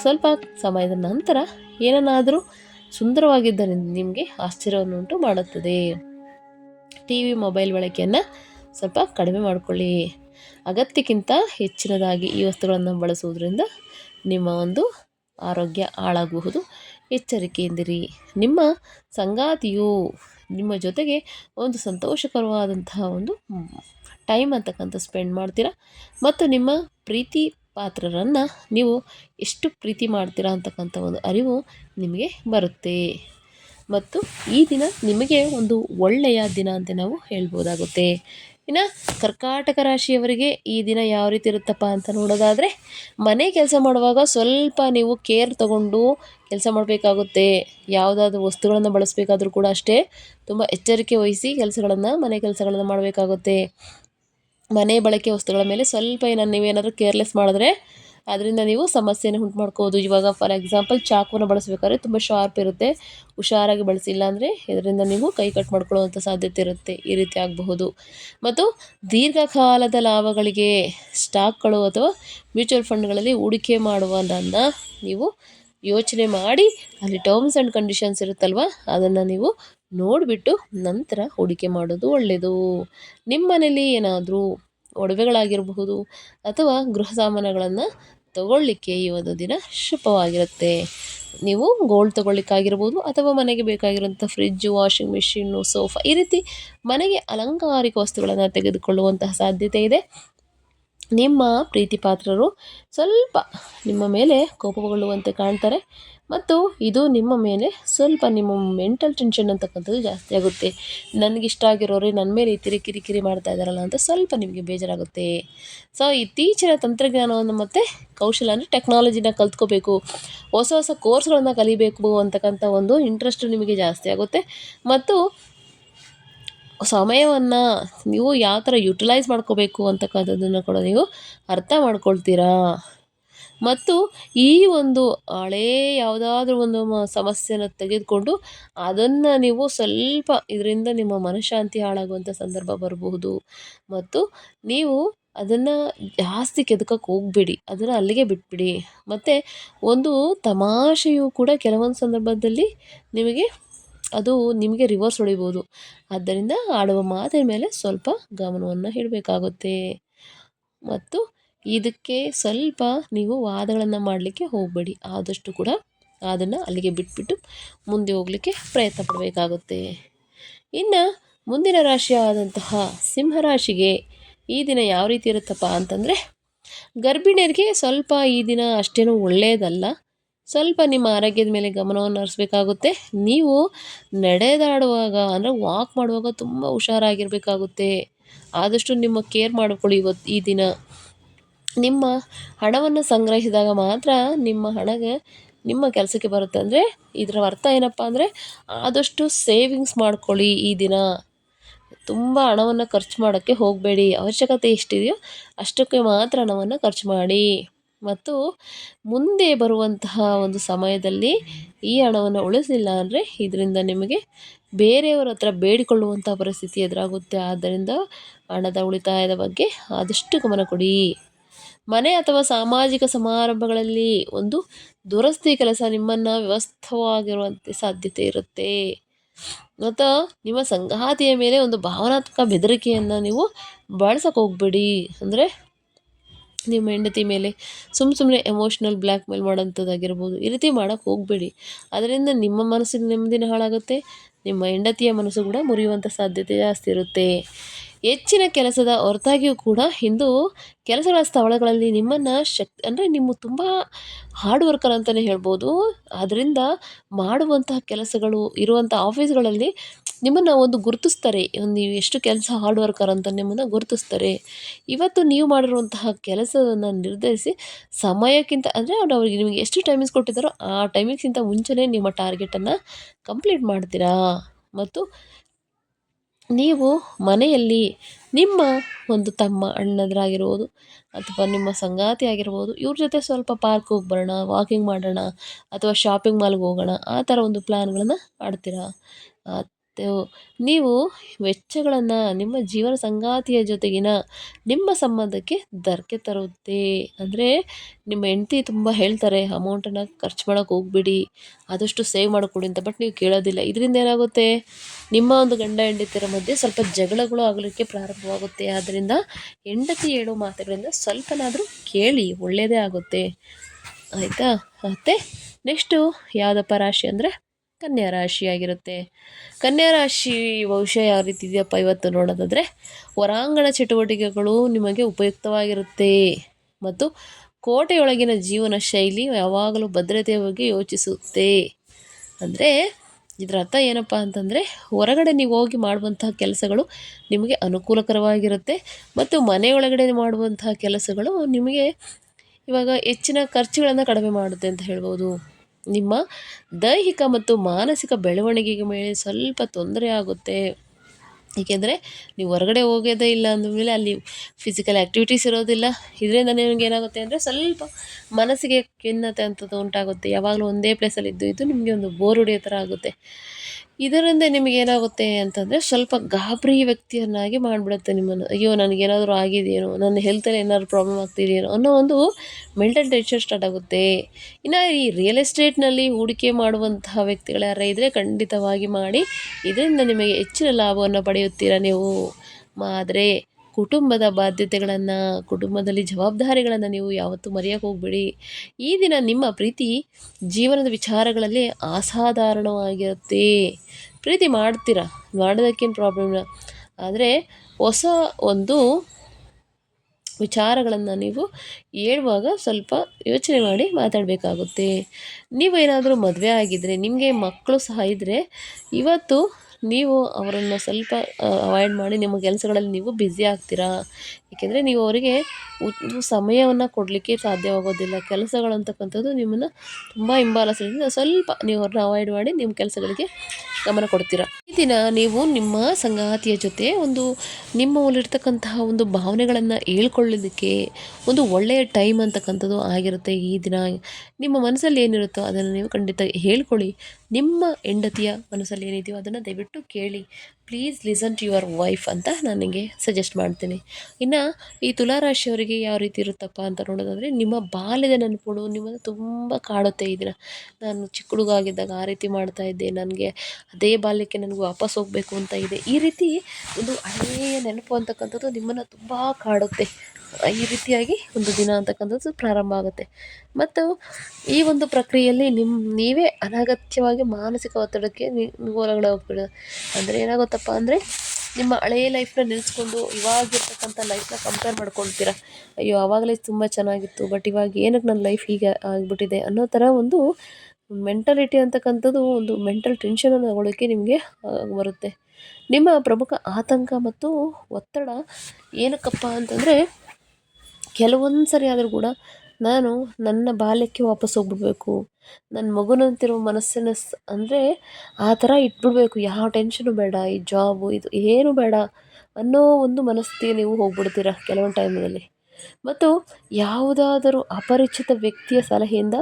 ಸ್ವಲ್ಪ ಸಮಯದ ನಂತರ ಏನನ್ನಾದರೂ ಸುಂದರವಾಗಿದ್ದರಿಂದ ನಿಮಗೆ ಆಶ್ಚರ್ಯವನ್ನುಂಟು ಮಾಡುತ್ತದೆ. ಟಿ ವಿ ಮೊಬೈಲ್ ಬಳಕೆಯನ್ನು ಸ್ವಲ್ಪ ಕಡಿಮೆ ಮಾಡಿಕೊಳ್ಳಿ. ಅಗತ್ಯಕ್ಕಿಂತ ಹೆಚ್ಚಿನದಾಗಿ ಈ ವಸ್ತುಗಳನ್ನು ಬಳಸುವುದರಿಂದ ನಿಮ್ಮ ಒಂದು ಆರೋಗ್ಯ ಹಾಳಾಗಬಹುದು. ಎಚ್ಚರಿಕೆಯಿಂದಿರಿ. ನಿಮ್ಮ ಸಂಗಾತಿಯು ನಿಮ್ಮ ಜೊತೆಗೆ ಒಂದು ಸಂತೋಷಕರವಾದಂತಹ ಒಂದು ಟೈಮ್ ಅಂತಕ್ಕಂಥ ಸ್ಪೆಂಡ್ ಮಾಡ್ತೀರಾ? ಮತ್ತು ನಿಮ್ಮ ಪ್ರೀತಿ ಪಾತ್ರರನ್ನು ನೀವು ಎಷ್ಟು ಪ್ರೀತಿ ಮಾಡ್ತೀರಾ ಅಂತಕ್ಕಂಥ ಒಂದು ಅರಿವು ನಿಮಗೆ ಬರುತ್ತೆ. ಮತ್ತು ಈ ದಿನ ನಿಮಗೆ ಒಂದು ಒಳ್ಳೆಯ ದಿನ ಅಂತ ನಾವು ಹೇಳ್ಬೋದಾಗುತ್ತೆ. ಇನ್ನು ಕರ್ಕಾಟಕ ರಾಶಿಯವರಿಗೆ ಈ ದಿನ ಯಾವ ರೀತಿ ಇರುತ್ತಪ್ಪ ಅಂತ ನೋಡೋದಾದರೆ, ಮನೆ ಕೆಲಸ ಮಾಡುವಾಗ ಸ್ವಲ್ಪ ನೀವು ಕೇರ್ ತಗೊಂಡು ಕೆಲಸ ಮಾಡಬೇಕಾಗುತ್ತೆ, ಯಾವುದಾದ್ರೂ ವಸ್ತುಗಳನ್ನು ಬಳಸಬೇಕಾದ್ರೂ ಕೂಡ ಅಷ್ಟೇ ತುಂಬ ಎಚ್ಚರಿಕೆ ವಹಿಸಿ ಕೆಲಸಗಳನ್ನು, ಮನೆ ಕೆಲಸಗಳನ್ನು ಮಾಡಬೇಕಾಗುತ್ತೆ. ಮನೆ ಬಳಕೆ ವಸ್ತುಗಳ ಮೇಲೆ ಸ್ವಲ್ಪ ಏನಾದ್ರು ನೀವೇನಾದರೂ ಕೇರ್ಲೆಸ್ ಮಾಡಿದ್ರೆ ಅದರಿಂದ ನೀವು ಸಮಸ್ಯೆನ ಉಂಟು ಮಾಡ್ಕೋಬೋದು ಇವಾಗ ಫಾರ್ ಎಕ್ಸಾಂಪಲ್ ಚಾಕುವನ್ನು ಬಳಸಬೇಕಾದ್ರೆ ತುಂಬ ಶಾರ್ಪ್ ಇರುತ್ತೆ, ಹುಷಾರಾಗಿ ಬಳಸಿಲ್ಲ ಅಂದರೆ ಇದರಿಂದ ನೀವು ಕೈ ಕಟ್ ಮಾಡ್ಕೊಳ್ಳುವಂಥ ಸಾಧ್ಯತೆ ಇರುತ್ತೆ, ಈ ರೀತಿ ಆಗಬಹುದು. ಮತ್ತು ದೀರ್ಘಕಾಲದ ಲಾಭಗಳಿಗೆ ಸ್ಟಾಕ್ಗಳು ಅಥವಾ ಮ್ಯೂಚುವಲ್ ಫಂಡ್ಗಳಲ್ಲಿ ಹೂಡಿಕೆ ಮಾಡುವುದನ್ನು ನೀವು ಯೋಚನೆ ಮಾಡಿ ಅಲ್ಲಿ ಟರ್ಮ್ಸ್ ಆ್ಯಂಡ್ ಕಂಡೀಷನ್ಸ್ ಇರುತ್ತಲ್ವ? ಅದನ್ನು ನೀವು ನೋಡಿಬಿಟ್ಟು ನಂತರ ಹೂಡಿಕೆ ಮಾಡೋದು ಒಳ್ಳೆಯದು ನಿಮ್ಮ ಮನೇಲಿ ಏನಾದರೂ ಒಡವೆಗಳಾಗಿರಬಹುದು ಅಥವಾ ಗೃಹ ಸಾಮಾನುಗಳನ್ನು ತಗೊಳ್ಳಿಕ್ಕೆ ಈ ಒಂದು ದಿನ ಶುಭವಾಗಿರುತ್ತೆ. ನೀವು ಗೋಲ್ಡ್ ತೊಗೊಳ್ಳಿಕ್ಕಾಗಿರ್ಬೋದು ಅಥವಾ ಮನೆಗೆ ಬೇಕಾಗಿರುವಂಥ ಫ್ರಿಜ್ಜು ವಾಷಿಂಗ್ ಮಿಷಿನ್ನು ಸೋಫಾ ಈ ರೀತಿ ಮನೆಗೆ ಅಲಂಕಾರಿಕ ವಸ್ತುಗಳನ್ನು ತೆಗೆದುಕೊಳ್ಳುವಂತಹ ಸಾಧ್ಯತೆ ಇದೆ. ನಿಮ್ಮ ಪ್ರೀತಿಪಾತ್ರರು ಸ್ವಲ್ಪ ನಿಮ್ಮ ಮೇಲೆ ಕೋಪಗೊಳ್ಳುವಂತೆ ಕಾಣ್ತಾರೆ ಮತ್ತು ಇದು ನಿಮ್ಮ ಮೇಲೆ ಸ್ವಲ್ಪ ನಿಮ್ಮ ಮೆಂಟಲ್ ಟೆನ್ಷನ್ ಅಂತಕ್ಕಂಥದ್ದು ಜಾಸ್ತಿ ಆಗುತ್ತೆ. ನನಗಿಷ್ಟ ಆಗಿರೋರು ನನ್ನ ಮೇಲೆ ಈ ತಿರಿ ಕಿರಿಕಿರಿ ಮಾಡ್ತಾ ಇದ್ದಾರಲ್ಲ ಅಂತ ಸ್ವಲ್ಪ ನಿಮಗೆ ಬೇಜಾರಾಗುತ್ತೆ. ಸೊ ಇತ್ತೀಚಿನ ತಂತ್ರಜ್ಞಾನವನ್ನು ಮತ್ತು ಕೌಶಲ ಅಂದರೆ ಟೆಕ್ನಾಲಜಿನ ಕಲ್ತ್ಕೋಬೇಕು. ಹೊಸ ಹೊಸ ಕೋರ್ಸ್ಗಳನ್ನು ಕಲಿಬೇಕು ಅಂತಕ್ಕಂಥ ಒಂದು ಇಂಟ್ರೆಸ್ಟ್ ನಿಮಗೆ ಜಾಸ್ತಿ ಆಗುತ್ತೆ. ಮತ್ತು ಸಮಯವನ್ನು ನೀವು ಯಾವ ಥರ ಯುಟಿಲೈಸ್ ಮಾಡ್ಕೋಬೇಕು ಅಂತಕ್ಕಂಥದ್ದನ್ನು ಕೂಡ ನೀವು ಅರ್ಥ ಮಾಡ್ಕೊಳ್ತೀರಾ? ಮತ್ತು ಈ ಒಂದು ಹಳೇ ಯಾವುದಾದ್ರೂ ಒಂದು ಸಮಸ್ಯೆನ ತೆಗೆದುಕೊಂಡು ಅದನ್ನು ನೀವು ಸ್ವಲ್ಪ ಇದರಿಂದ ನಿಮ್ಮ ಮನಃಶಾಂತಿ ಹಾಳಾಗುವಂಥ ಸಂದರ್ಭ ಬರಬಹುದು. ಮತ್ತು ನೀವು ಅದನ್ನು ಜಾಸ್ತಿ ಕೆದಕಕ್ಕೆ ಹೋಗಬೇಡಿ, ಅದನ್ನು ಅಲ್ಲಿಗೆ ಬಿಟ್ಬಿಡಿ. ಮತ್ತು ಒಂದು ತಮಾಷೆಯು ಕೂಡ ಕೆಲವೊಂದು ಸಂದರ್ಭದಲ್ಲಿ ನಿಮಗೆ ಅದು ನಿಮಗೆ ರಿವರ್ಸ್ ಹೊಡಿಬೋದು. ಆದ್ದರಿಂದ ಆಡುವ ಮಾತಿನ ಮೇಲೆ ಸ್ವಲ್ಪ ಗಮನವನ್ನು ಇಡಬೇಕಾಗುತ್ತೆ. ಮತ್ತು ಇದಕ್ಕೆ ಸ್ವಲ್ಪ ನೀವು ವಾದಗಳನ್ನು ಮಾಡಲಿಕ್ಕೆ ಹೋಗಬೇಡಿ. ಆದಷ್ಟು ಕೂಡ ಅದನ್ನು ಅಲ್ಲಿಗೆ ಬಿಟ್ಬಿಟ್ಟು ಮುಂದೆ ಹೋಗಲಿಕ್ಕೆ ಪ್ರಯತ್ನ ಪಡಬೇಕಾಗುತ್ತೆ. ಇನ್ನು ಮುಂದಿನ ರಾಶಿಯಾದಂತಹ ಸಿಂಹರಾಶಿಗೆ ಈ ದಿನ ಯಾವ ರೀತಿ ಇರುತ್ತಪ್ಪ ಅಂತಂದರೆ ಗರ್ಭಿಣಿಯರಿಗೆ ಸ್ವಲ್ಪ ಈ ದಿನ ಅಷ್ಟೇನೂ ಒಳ್ಳೆಯದಲ್ಲ ಸ್ವಲ್ಪ ನಿಮ್ಮ ಆರೋಗ್ಯದ ಮೇಲೆ ಗಮನವನ್ನು ಹರಿಸ್ಬೇಕಾಗುತ್ತೆ. ನೀವು ನಡೆದಾಡುವಾಗ, ಅಂದರೆ ವಾಕ್ ಮಾಡುವಾಗ ತುಂಬ ಹುಷಾರಾಗಿರಬೇಕಾಗುತ್ತೆ. ಆದಷ್ಟು ನಿಮ್ಮ ಕೇರ್ ಮಾಡಿಕೊಳ್ಳಿ ಇವತ್ತು ಈ ದಿನ. ನಿಮ್ಮ ಹಣವನ್ನು ಸಂಗ್ರಹಿಸಿದಾಗ ಮಾತ್ರ ನಿಮ್ಮ ಹಣಗೆ ನಿಮ್ಮ ಕೆಲಸಕ್ಕೆ ಬರುತ್ತೆ. ಅಂದರೆ ಇದರ ಅರ್ಥ ಏನಪ್ಪ ಅಂದರೆ ಆದಷ್ಟು ಸೇವಿಂಗ್ಸ್ ಮಾಡ್ಕೊಳ್ಳಿ ಈ ದಿನ. ತುಂಬ ಹಣವನ್ನು ಖರ್ಚು ಮಾಡೋಕ್ಕೆ ಹೋಗಬೇಡಿ. ಅವಶ್ಯಕತೆ ಎಷ್ಟಿದೆಯೋ ಅಷ್ಟಕ್ಕೆ ಮಾತ್ರ ಹಣವನ್ನು ಖರ್ಚು ಮಾಡಿ. ಮತ್ತು ಮುಂದೆ ಬರುವಂತಹ ಒಂದು ಸಮಯದಲ್ಲಿ ಈ ಹಣವನ್ನು ಉಳಿಸಲಿಲ್ಲ ಅಂದರೆ ಇದರಿಂದ ನಿಮಗೆ ಬೇರೆಯವರ ಹತ್ರ ಬೇಡಿಕೊಳ್ಳುವಂಥ ಪರಿಸ್ಥಿತಿ ಎದುರಾಗುತ್ತೆ. ಆದ್ದರಿಂದ ಹಣದ ಉಳಿತಾಯದ ಬಗ್ಗೆ ಆದಷ್ಟು ಗಮನ ಕೊಡಿ. ಮನೆ ಅಥವಾ ಸಾಮಾಜಿಕ ಸಮಾರಂಭಗಳಲ್ಲಿ ಒಂದು ದುರಸ್ತಿ ಕೆಲಸ ನಿಮ್ಮನ್ನು ವ್ಯವಸ್ಥವಾಗಿರುವಂತೆ ಸಾಧ್ಯತೆ ಇರುತ್ತೆ. ಮತ್ತು ನಿಮ್ಮ ಸಂಗಾತಿಯ ಮೇಲೆ ಒಂದು ಭಾವನಾತ್ಮಕ ಬೆದರಿಕೆಯನ್ನು ನೀವು ಬಳಸಕ್ಕೆ ಹೋಗ್ಬೇಡಿ. ಅಂದರೆ ನಿಮ್ಮ ಹೆಂಡತಿ ಮೇಲೆ ಸುಮ್ಮ ಸುಮ್ಮನೆ ಎಮೋಷ್ನಲ್ ಬ್ಲ್ಯಾಕ್ ಮೇಲ್ ಮಾಡೋಂಥದ್ದಾಗಿರ್ಬೋದು. ಈ ರೀತಿ ಮಾಡೋಕ್ಕೆ ಹೋಗಬೇಡಿ. ಅದರಿಂದ ನಿಮ್ಮ ಮನಸ್ಸಿನ ನೆಮ್ಮದಿನ ಹಾಳಾಗುತ್ತೆ. ನಿಮ್ಮ ಹೆಂಡತಿಯ ಮನಸ್ಸು ಕೂಡ ಮುರಿಯುವಂಥ ಸಾಧ್ಯತೆ ಜಾಸ್ತಿ ಇರುತ್ತೆ. ಹೆಚ್ಚಿನ ಕೆಲಸದ ಹೊರತಾಗಿಯೂ ಕೂಡ ಇಂದು ಕೆಲಸಗಳ ಸ್ಥಳಗಳಲ್ಲಿ ನಿಮ್ಮನ್ನು ಶಕ್ತಿ ಅಂದರೆ ನಿಮ್ಮ ತುಂಬ ಹಾರ್ಡ್ ವರ್ಕರ್ ಅಂತಲೇ ಹೇಳ್ಬೋದು. ಆದ್ದರಿಂದ ಮಾಡುವಂತಹ ಕೆಲಸಗಳು ಇರುವಂಥ ಆಫೀಸ್ಗಳಲ್ಲಿ ನಿಮ್ಮನ್ನು ಒಂದು ಗುರುತಿಸ್ತಾರೆ. ಒಂದು ನೀವು ಎಷ್ಟು ಕೆಲಸ ಹಾರ್ಡ್ ವರ್ಕರ್ ಅಂತ ನಿಮ್ಮನ್ನು ಗುರುತಿಸ್ತಾರೆ. ಇವತ್ತು ನೀವು ಮಾಡಿರುವಂತಹ ಕೆಲಸವನ್ನು ನಿರ್ಧರಿಸಿ ಸಮಯಕ್ಕಿಂತ ಅಂದರೆ ಅವ್ರು ಅವ್ರಿಗೆ ನಿಮಗೆ ಎಷ್ಟು ಟೈಮಿಂಗ್ಸ್ ಕೊಟ್ಟಿದ್ದಾರೋ ಆ ಟೈಮಿಂಗ್ಸ್ಗಿಂತ ಮುಂಚೆನೇ ನಿಮ್ಮ ಟಾರ್ಗೆಟನ್ನು ಕಂಪ್ಲೀಟ್ ಮಾಡ್ತೀರಾ? ಮತ್ತು ನೀವು ಮನೆಯಲ್ಲಿ ನಿಮ್ಮ ಒಂದು ತಮ್ಮ ಅಣ್ಣದ್ರಾಗಿರ್ಬೋದು ಅಥವಾ ನಿಮ್ಮ ಸಂಗಾತಿ ಆಗಿರ್ಬೋದು, ಇವ್ರ ಜೊತೆ ಸ್ವಲ್ಪ ಪಾರ್ಕ್ ಹೋಗಿ ಬರೋಣ ವಾಕಿಂಗ್ ಮಾಡೋಣ ಅಥವಾ ಶಾಪಿಂಗ್ ಮಾಲ್ಗೆ ಹೋಗೋಣ, ಆ ಥರ ಒಂದು ಪ್ಲ್ಯಾನ್ಗಳನ್ನು ಮಾಡ್ತೀರಾ? ನೀವು ವೆಚ್ಚಗಳನ್ನು ನಿಮ್ಮ ಜೀವನ ಸಂಗಾತಿಯ ಜೊತೆಗಿನ ನಿಮ್ಮ ಸಂಬಂಧಕ್ಕೆ ಧಕ್ಕೆ ತರುತ್ತೆ. ಅಂದರೆ ನಿಮ್ಮ ಹೆಂಡತಿ ತುಂಬ ಹೇಳ್ತಾರೆ, ಅಮೌಂಟನ್ನು ಖರ್ಚು ಮಾಡೋಕೆ ಹೋಗ್ಬಿಡಿ, ಆದಷ್ಟು ಸೇವ್ ಮಾಡಿಕೊಡಿ ಅಂತ. ಬಟ್ ನೀವು ಕೇಳೋದಿಲ್ಲ. ಇದರಿಂದ ಏನಾಗುತ್ತೆ? ನಿಮ್ಮ ಒಂದು ಗಂಡ ಹೆಂಡತಿಯರ ಮಧ್ಯೆ ಸ್ವಲ್ಪ ಜಗಳಗಳು ಆಗಲಿಕ್ಕೆ ಪ್ರಾರಂಭವಾಗುತ್ತೆ. ಆದ್ದರಿಂದ ಹೆಂಡತಿ ಹೇಳೋ ಮಾತುಗಳಿಂದ ಸ್ವಲ್ಪನಾದರೂ ಕೇಳಿ ಒಳ್ಳೆಯದೇ ಆಗುತ್ತೆ. ಆಯಿತಾ? ಮತ್ತು ನೆಕ್ಸ್ಟು ಯಾವುದಪ್ಪ ರಾಶಿ ಅಂದರೆ ಕನ್ಯಾ ರಾಶಿ ಆಗಿರುತ್ತೆ ಕನ್ಯಾ ರಾಶಿ ಬಹುಶಃ ಯಾವ ರೀತಿ ಇದೆಯಪ್ಪ ಇವತ್ತು ನೋಡೋದಾದರೆ ಹೊರಾಂಗಣ ಚಟುವಟಿಕೆಗಳು ನಿಮಗೆ ಉಪಯುಕ್ತವಾಗಿರುತ್ತೆ. ಮತ್ತು ಕೋಟೆಯೊಳಗಿನ ಜೀವನ ಶೈಲಿ ಯಾವಾಗಲೂ ಭದ್ರತೆಯ ಬಗ್ಗೆ ಯೋಚಿಸುತ್ತೆ. ಅಂದರೆ ಇದರ ಅರ್ಥ ಏನಪ್ಪ ಅಂತಂದರೆ, ಹೊರಗಡೆ ನೀವು ಹೋಗಿ ಮಾಡುವಂತಹ ಕೆಲಸಗಳು ನಿಮಗೆ ಅನುಕೂಲಕರವಾಗಿರುತ್ತೆ. ಮತ್ತು ಮನೆಯೊಳಗಡೆ ಮಾಡುವಂತಹ ಕೆಲಸಗಳು ನಿಮಗೆ ಇವಾಗ ಹೆಚ್ಚಿನ ಖರ್ಚುಗಳನ್ನು ಕಡಿಮೆ ಮಾಡುತ್ತೆ ಅಂತ ಹೇಳ್ಬೋದು. ನಿಮ್ಮ ದೈಹಿಕ ಮತ್ತು ಮಾನಸಿಕ ಬೆಳವಣಿಗೆಗೆ ಮೇಲೆ ಸ್ವಲ್ಪ ತೊಂದರೆ ಆಗುತ್ತೆ. ಏಕೆಂದರೆ ನೀವು ಹೊರಗಡೆ ಹೋಗೋದೇ ಇಲ್ಲ ಅಂದಮೇಲೆ ಅಲ್ಲಿ ಫಿಸಿಕಲ್ ಆ್ಯಕ್ಟಿವಿಟೀಸ್ ಇರೋದಿಲ್ಲ. ಇದರಿಂದ ನಿಮಗೆ ಏನಾಗುತ್ತೆ ಅಂದರೆ ಸ್ವಲ್ಪ ಮನಸ್ಸಿಗೆ ಖಿನ್ನತೆ ಅಂಥದ್ದು ಉಂಟಾಗುತ್ತೆ. ಯಾವಾಗಲೂ ಒಂದೇ ಪ್ಲೇಸಲ್ಲಿ ಇದ್ದು ಇದ್ದು ನಿಮಗೆ ಒಂದು ಬೋರ್ ಹೊಡೆಯೋ ಥರ ಆಗುತ್ತೆ. ಇದರಿಂದ ನಿಮಗೆ ಏನಾಗುತ್ತೆ ಅಂತಂದರೆ ಸ್ವಲ್ಪ ಗಾಬರಿ ವ್ಯಕ್ತಿಯನ್ನಾಗಿ ಮಾಡಿಬಿಡುತ್ತೆ ನಿಮ್ಮನ್ನು. ಅಯ್ಯೋ, ನನಗೇನಾದರೂ ಆಗಿದೆಯೇನೋ, ನನ್ನ ಹೆಲ್ತಲ್ಲಿ ಏನಾದ್ರು ಪ್ರಾಬ್ಲಮ್ ಆಗ್ತಿದೆಯೇನೋ ಅನ್ನೋ ಒಂದು ಮೆಂಟಲ್ ಟೆನ್ಷನ್ ಸ್ಟಾರ್ಟ್ ಆಗುತ್ತೆ. ಇನ್ನು ಈ ರಿಯಲ್ ಎಸ್ಟೇಟ್ನಲ್ಲಿ ಹೂಡಿಕೆ ಮಾಡುವಂತಹ ವ್ಯಕ್ತಿಗಳು ಯಾರೇ ಇದ್ದರೆ ಖಂಡಿತವಾಗಿ ಮಾಡಿ, ಇದರಿಂದ ನಿಮಗೆ ಹೆಚ್ಚಿನ ಲಾಭವನ್ನು ಪಡೆಯುತ್ತೀರಾ ನೀವು? ಆದರೆ ಕುಟುಂಬದ ಬಾಧ್ಯತೆಗಳನ್ನು, ಕುಟುಂಬದಲ್ಲಿ ಜವಾಬ್ದಾರಿಗಳನ್ನು ನೀವು ಯಾವತ್ತೂ ಮರೆಯೋಕೆ ಹೋಗಬೇಡಿ. ಈ ದಿನ ನಿಮ್ಮ ಪ್ರೀತಿ ಜೀವನದ ವಿಚಾರಗಳಲ್ಲಿ ಅಸಾಧಾರಣವಾಗಿರುತ್ತೆ. ಪ್ರೀತಿ ಮಾಡ್ತೀರಾ? ಮಾಡೋದಕ್ಕೇನು ಪ್ರಾಬ್ಲಮ್ ಇಲ್ಲ. ಆದರೆ ಹೊಸ ಒಂದು ವಿಚಾರಗಳನ್ನು ನೀವು ಹೇಳುವಾಗ ಸ್ವಲ್ಪ ಯೋಚನೆ ಮಾಡಿ ಮಾತಾಡಬೇಕಾಗುತ್ತೆ. ನೀವೇನಾದರೂ ಮದುವೆ ಆಗಿದ್ದರೆ ನಿಮಗೆ ಮಕ್ಕಳು ಸಹ ಇದ್ದರೆ ಇವತ್ತು ನೀವು ಅವರನ್ನು ಸ್ವಲ್ಪ ಅವಾಯ್ಡ್ ಮಾಡಿ ನಿಮ್ಮ ಕೆಲಸಗಳಲ್ಲಿ ನೀವು ಬ್ಯುಸಿ ಆಗ್ತೀರಾ? ಏಕೆಂದರೆ ನೀವು ಅವರಿಗೆ ಸಮಯವನ್ನು ಕೊಡಲಿಕ್ಕೆ ಸಾಧ್ಯವಾಗೋದಿಲ್ಲ. ಕೆಲಸಗಳು ಅಂತಕ್ಕಂಥದ್ದು ನಿಮ್ಮನ್ನು ತುಂಬ ಹಿಂಬಾಲಿಸೋದ್ರಿಂದ ಸ್ವಲ್ಪ ನೀವು ಅವ್ರನ್ನ ಅವಾಯ್ಡ್ ಮಾಡಿ ನಿಮ್ಮ ಕೆಲಸಗಳಿಗೆ ಗಮನ ಕೊಡ್ತೀರಾ? ಈ ದಿನ ನೀವು ನಿಮ್ಮ ಸಂಗಾತಿಯ ಜೊತೆ ಒಂದು ನಿಮ್ಮಲ್ಲಿರ್ತಕ್ಕಂತಹ ಒಂದು ಭಾವನೆಗಳನ್ನು ಹೇಳ್ಕೊಳ್ಳೋದಕ್ಕೆ ಒಂದು ಒಳ್ಳೆಯ ಟೈಮ್ ಅಂತಕ್ಕಂಥದ್ದು ಆಗಿರುತ್ತೆ ಈ ದಿನ. ನಿಮ್ಮ ಮನಸ್ಸಲ್ಲಿ ಏನಿರುತ್ತೋ ಅದನ್ನು ನೀವು ಖಂಡಿತ ಹೇಳ್ಕೊಳ್ಳಿ. ನಿಮ್ಮ ಹೆಂಡತಿಯ ಮನಸ್ಸಲ್ಲಿ ಏನಿದೆಯೋ ಅದನ್ನು ದಯವಿಟ್ಟು ಕೇಳಿ please listen to your wife ಅಂತ ನನಗೆ ಸಜೆಸ್ಟ್ ಮಾಡ್ತೀನಿ. ಇನ್ನು ಈ ತುಲಾರಾಶಿಯವರಿಗೆ ಯಾವ ರೀತಿ ಇರುತ್ತಪ್ಪ ಅಂತ ನೋಡೋದಾದರೆ ನಿಮ್ಮ ಬಾಲ್ಯದ ನೆನಪುಗಳು ನಿಮ್ಮನ್ನು ತುಂಬ ಕಾಡುತ್ತೆ ಇದನ್ನು ನಾನು ಚಿಕ್ಕ ಹುಡುಗಾಗಿದ್ದಾಗ ಆ ರೀತಿ ಮಾಡ್ತಾ ಇದ್ದೆ, ನನಗೆ ಅದೇ ಬಾಲ್ಯಕ್ಕೆ ನನಗೆ ವಾಪಸ್ ಹೋಗಬೇಕು ಅಂತ ಇದೆ. ಈ ರೀತಿ ಒಂದು ಹಳೆಯ ನೆನಪು ಅಂತಕ್ಕಂಥದ್ದು ನಿಮ್ಮನ್ನು ತುಂಬ ಕಾಡುತ್ತೆ. ಈ ರೀತಿಯಾಗಿ ಒಂದು ದಿನ ಅಂತಕ್ಕಂಥದ್ದು ಪ್ರಾರಂಭ ಆಗುತ್ತೆ. ಮತ್ತು ಈ ಒಂದು ಪ್ರಕ್ರಿಯೆಯಲ್ಲಿ ನಿಮ್ಮ ನೀವೇ ಅನಗತ್ಯವಾಗಿ ಮಾನಸಿಕ ಒತ್ತಡಕ್ಕೆ ಹೊರಗಡೆ ಹೋಗ್ಬಿಡೋದು ಅಂದರೆ ಏನಾಗುತ್ತಪ್ಪ ಅಂದರೆ ನಿಮ್ಮ ಹಳೆಯ ಲೈಫ್ನ ನೆನೆಸ್ಕೊಂಡು ಇವಾಗಿರ್ತಕ್ಕಂಥ ಲೈಫ್ನ ಕಂಪೇರ್ ಮಾಡ್ಕೊಳ್ತೀರಾ ಅಯ್ಯೋ ಆವಾಗಲೇ ತುಂಬ ಚೆನ್ನಾಗಿತ್ತು ಬಟ್ ಇವಾಗ ಏನಕ್ಕೆ ನನ್ನ ಲೈಫ್ ಹೀಗೆ ಆಗಿಬಿಟ್ಟಿದೆ ಅನ್ನೋ ಥರ ಒಂದು ಮೆಂಟಾಲಿಟಿ ಅಂತಕ್ಕಂಥದ್ದು ಒಂದು ಮೆಂಟಲ್ ಟೆನ್ಷನನ್ನು ತಗೊಳ್ಳೋಕ್ಕೆ ನಿಮಗೆ ಬರುತ್ತೆ. ನಿಮ್ಮ ಪ್ರಮುಖ ಆತಂಕ ಮತ್ತು ಒತ್ತಡ ಏನಕ್ಕಪ್ಪ ಅಂತಂದರೆ ಕೆಲವೊಂದು ಸರಿ ಆದರೂ ಕೂಡ ನಾನು ನನ್ನ ಬಾಲ್ಯಕ್ಕೆ ವಾಪಸ್ ಹೋಗ್ಬಿಡ್ಬೇಕು. ನನ್ನ ಮಗುನಂತಿರೋ ಮನಸ್ಸಿನ ಸ್ ಅಂದರೆ ಆ ಥರ ಇಟ್ಬಿಡಬೇಕು. ಯಾವ ಟೆನ್ಷನು ಬೇಡ, ಈ ಜಾಬು ಇದು ಏನು ಬೇಡ ಅನ್ನೋ ಒಂದು ಮನಸ್ಥಿತಿ ನೀವು ಹೋಗ್ಬಿಡ್ತೀರ ಕೆಲವೊಂದು ಟೈಮಲ್ಲಿ ಮತ್ತು ಯಾವುದಾದರೂ ಅಪರಿಚಿತ ವ್ಯಕ್ತಿಯ ಸಲಹೆಯಿಂದ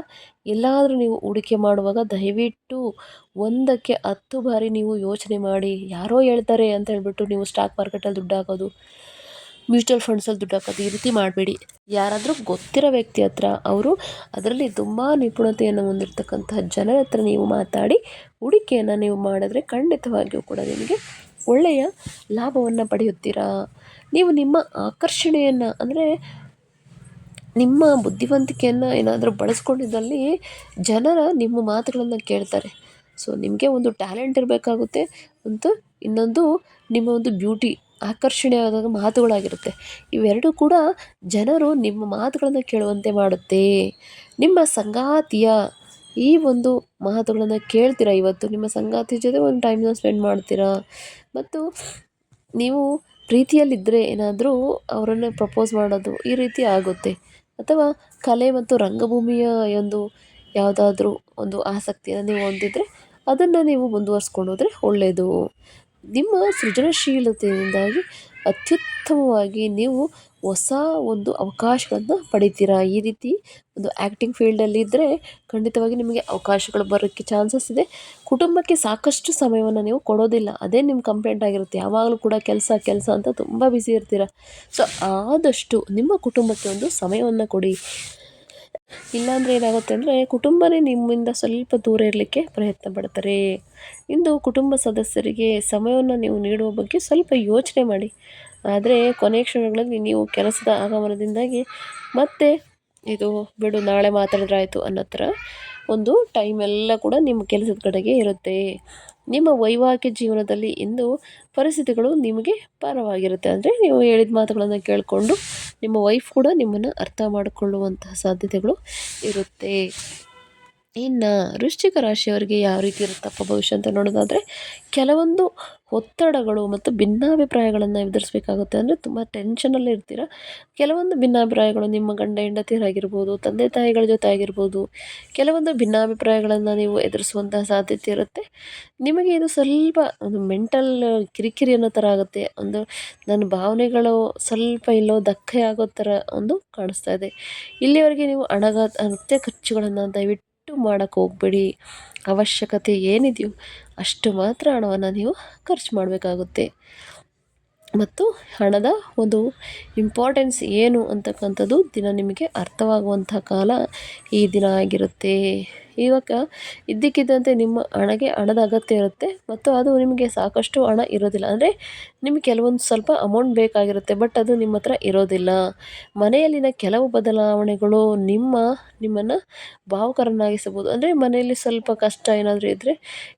ಎಲ್ಲಾದರೂ ನೀವು ಹೂಡಿಕೆ ಮಾಡುವಾಗ ದಯವಿಟ್ಟು ಒಂದಕ್ಕೆ ಹತ್ತು ಬಾರಿ ನೀವು ಯೋಚನೆ ಮಾಡಿ, ಯಾರೋ ಹೇಳ್ತಾರೆ ಅಂತ ಹೇಳ್ಬಿಟ್ಟು ನೀವು ಸ್ಟಾಕ್ ಮಾರ್ಕೆಟಲ್ಲಿ ದುಡ್ಡು ಹಾಕೋದು ಮ್ಯೂಚುವಲ್ ಫಂಡ್ಸಲ್ಲಿ ದುಡ್ಡು ಹಾಕೋದು ಈ ರೀತಿ ಮಾಡಬೇಡಿ. ಯಾರಾದರೂ ಗೊತ್ತಿರೋ ವ್ಯಕ್ತಿ ಹತ್ರ ಅವರು ಅದರಲ್ಲಿ ತುಂಬ ನಿಪುಣತೆಯನ್ನು ಹೊಂದಿರತಕ್ಕಂತಹ ಜನರ ಹತ್ರ ನೀವು ಮಾತಾಡಿ, ಹೂಡಿಕೆಯನ್ನು ನೀವು ಮಾಡಿದ್ರೆ ಖಂಡಿತವಾಗಿಯೂ ಕೂಡ ನಿಮಗೆ ಒಳ್ಳೆಯ ಲಾಭವನ್ನು ಪಡೆಯುತ್ತೀರಾ? ನೀವು ನಿಮ್ಮ ಆಕರ್ಷಣೆಯನ್ನು ಅಂದರೆ ನಿಮ್ಮ ಬುದ್ಧಿವಂತಿಕೆಯನ್ನು ಏನಾದರೂ ಬಳಸ್ಕೊಂಡಿದ್ದಲ್ಲಿ ಜನರ ನಿಮ್ಮ ಮಾತುಗಳನ್ನು ಕೇಳ್ತಾರೆ. ಸೊ ನಿಮಗೆ ಒಂದು ಟ್ಯಾಲೆಂಟ್ ಇರಬೇಕಾಗುತ್ತೆ ಅಂತ ಇನ್ನೊಂದು ನಿಮ್ಮ ಒಂದು ಬ್ಯೂಟಿ ಆಕರ್ಷಣೀಯವಾದ ಮಾತುಗಳಾಗಿರುತ್ತೆ. ಇವೆರಡೂ ಕೂಡ ಜನರು ನಿಮ್ಮ ಮಾತುಗಳನ್ನು ಕೇಳುವಂತೆ ಮಾಡುತ್ತೆ. ನಿಮ್ಮ ಸಂಗಾತಿಯ ಈ ಒಂದು ಮಾತುಗಳನ್ನು ಕೇಳ್ತೀರಾ ಇವತ್ತು? ನಿಮ್ಮ ಸಂಗಾತಿ ಜೊತೆ ಒಂದು ಟೈಮ್ನ ಸ್ಪೆಂಡ್ ಮಾಡ್ತೀರಾ? ಮತ್ತು ನೀವು ಪ್ರೀತಿಯಲ್ಲಿದ್ದರೆ ಏನಾದರೂ ಅವರನ್ನು ಪ್ರಪೋಸ್ ಮಾಡೋದು ಈ ರೀತಿ ಆಗುತ್ತೆ. ಅಥವಾ ಕಲೆ ಮತ್ತು ರಂಗಭೂಮಿಯ ಒಂದು ಯಾವುದಾದ್ರೂ ಒಂದು ಆಸಕ್ತಿಯನ್ನು ನೀವು ಹೊಂದಿದ್ರೆ ಅದನ್ನು ನೀವು ಮುಂದುವರ್ಸ್ಕೊಂಡು ಹೋದರೆ ಒಳ್ಳೆಯದು ನಿಮ್ಮ ಸೃಜನಶೀಲತೆಯಿಂದಾಗಿ ಅತ್ಯುತ್ತಮವಾಗಿ ನೀವು ಹೊಸ ಒಂದು ಅವಕಾಶಗಳನ್ನು ಪಡಿತೀರಾ? ಈ ರೀತಿ ಒಂದು ಆ್ಯಕ್ಟಿಂಗ್ ಫೀಲ್ಡಲ್ಲಿ ಇದ್ದರೆ ಖಂಡಿತವಾಗಿ ನಿಮಗೆ ಅವಕಾಶಗಳು ಬರೋಕ್ಕೆ ಚಾನ್ಸಸ್ ಇದೆ. ಕುಟುಂಬಕ್ಕೆ ಸಾಕಷ್ಟು ಸಮಯವನ್ನು ನೀವು ಕೊಡೋದಿಲ್ಲ. ಅದೇ ನಿಮ್ಮ ಕಂಪ್ಲೇಂಟ್ ಆಗಿರುತ್ತೆ. ಯಾವಾಗಲೂ ಕೂಡ ಕೆಲಸ ಕೆಲಸ ಅಂತ ತುಂಬ ಬ್ಯುಸಿ ಇರ್ತೀರ. ಸೊ ಆದಷ್ಟು ನಿಮ್ಮ ಕುಟುಂಬಕ್ಕೆ ಒಂದು ಸಮಯವನ್ನು ಕೊಡಿ. ಇಲ್ಲಾಂದರೆ ಏನಾಗುತ್ತೆ ಅಂದರೆ ಕುಟುಂಬನೇ ನಿಮ್ಮಿಂದ ಸ್ವಲ್ಪ ದೂರ ಇರಲಿಕ್ಕೆ ಪ್ರಯತ್ನ ಪಡ್ತಾರೆ. ಇಂದು ಕುಟುಂಬ ಸದಸ್ಯರಿಗೆ ಸಮಯವನ್ನು ನೀವು ನೀಡುವ ಬಗ್ಗೆ ಸ್ವಲ್ಪ ಯೋಚನೆ ಮಾಡಿ. ಆದರೆ ಕೊನೆಯ ಕ್ಷಣಗಳಲ್ಲಿ ನೀವು ಕೆಲಸದ ಆಗಮನದಿಂದಾಗಿ ಮತ್ತೆ ಇದು ಬಿಡು, ನಾಳೆ ಮಾತಾಡಿದ್ರಾಯಿತು ಅನ್ನೋ ಒಂದು ಟೈಮೆಲ್ಲ ಕೂಡ ನಿಮ್ಮ ಕೆಲಸದ ಕಡೆಗೆ ಇರುತ್ತೆ. ನಿಮ್ಮ ವೈವಾಹಿಕ ಜೀವನದಲ್ಲಿ ಇಂದು ಪರಿಸ್ಥಿತಿಗಳು ನಿಮಗೆ ಪರವಾಗಿರುತ್ತೆ. ಅಂದರೆ ನೀವು ಹೇಳಿದ ಮಾತುಗಳನ್ನು ಕೇಳಿಕೊಂಡು ನಿಮ್ಮ ವೈಫ್ ಕೂಡ ನಿಮ್ಮನ್ನು ಅರ್ಥ ಮಾಡಿಕೊಳ್ಳುವಂತಹ ಸಾಧ್ಯತೆಗಳು ಇರುತ್ತೆ. ಇನ್ನು ವೃಶ್ಚಿಕ ರಾಶಿಯವರಿಗೆ ಯಾವ ರೀತಿ ಇರುತ್ತಪ್ಪ ಭವಿಷ್ಯ ಅಂತ ನೋಡೋದಾದರೆ, ಕೆಲವೊಂದು ಒತ್ತಡಗಳು ಮತ್ತು ಭಿನ್ನಾಭಿಪ್ರಾಯಗಳನ್ನು ಎದುರಿಸಬೇಕಾಗುತ್ತೆ. ಅಂದರೆ ತುಂಬ ಟೆನ್ಷನಲ್ಲಿ ಇರ್ತೀರ. ಕೆಲವೊಂದು ಭಿನ್ನಾಭಿಪ್ರಾಯಗಳು ನಿಮ್ಮ ಗಂಡ ಹೆಂಡತಿಯರಾಗಿರ್ಬೋದು ತಂದೆ, ತಾಯಿಗಳ ಜೊತೆ ಆಗಿರ್ಬೋದು, ಕೆಲವೊಂದು ಭಿನ್ನಾಭಿಪ್ರಾಯಗಳನ್ನು ನೀವು ಎದುರಿಸುವಂತಹ ಸಾಧ್ಯತೆ ಇರುತ್ತೆ. ನಿಮಗೆ ಇದು ಸ್ವಲ್ಪ ಒಂದು ಮೆಂಟಲ್ ಕಿರಿಕಿರಿ ಅನ್ನೋ ಥರ ಆಗುತ್ತೆ. ಒಂದು ನನ್ನ ಭಾವನೆಗಳು ಸ್ವಲ್ಪ ಇಲ್ಲೋ ಧಕ್ಕೆ ಆಗೋ ಥರ ಒಂದು ಕಾಣಿಸ್ತಾ ಇದೆ. ಇಲ್ಲಿವರೆಗೆ ನೀವು ಅಣಗ ನೃತ್ಯ ಖರ್ಚುಗಳನ್ನು ದಯವಿಟ್ಟು ಮಾಡೋಕ್ಕೆ ಹೋಗಬೇಡಿ. ಅವಶ್ಯಕತೆ ಏನಿದೆಯೋ ಅಷ್ಟು ಮಾತ್ರ ಹಣವನ್ನು ನೀವು ಖರ್ಚು ಮಾಡಬೇಕಾಗುತ್ತೆ. ಮತ್ತು ಹಣದ ಒಂದು ಇಂಪಾರ್ಟೆನ್ಸ್ ಏನು ಅಂತಕ್ಕಂಥದ್ದು ದಿನ ನಿಮಗೆ ಅರ್ಥವಾಗುವಂಥ ಕಾಲ ಈ ದಿನ ಆಗಿರುತ್ತೆ. ಇವಾಗ ಇದ್ದಕ್ಕಿದ್ದಂತೆ ನಿಮ್ಮ ಹಣಗೆ ಹಣದ ಅಗತ್ಯ ಇರುತ್ತೆ ಮತ್ತು ಅದು ನಿಮಗೆ ಸಾಕಷ್ಟು ಹಣ ಇರೋದಿಲ್ಲ. ಅಂದರೆ ನಿಮಗೆ ಕೆಲವೊಂದು ಸ್ವಲ್ಪ ಅಮೌಂಟ್ ಬೇಕಾಗಿರುತ್ತೆ ಬಟ್ ಅದು ನಿಮ್ಮ ಹತ್ರ ಇರೋದಿಲ್ಲ. ಮನೆಯಲ್ಲಿನ ಕೆಲವು ಬದಲಾವಣೆಗಳು ನಿಮ್ಮ ನಿಮ್ಮನ್ನು ಭಾವುಕರನ್ನಾಗಿಸಬಹುದು. ಅಂದರೆ ಮನೆಯಲ್ಲಿ ಸ್ವಲ್ಪ ಕಷ್ಟ ಏನಾದರೂ ಇದ್ದರೆ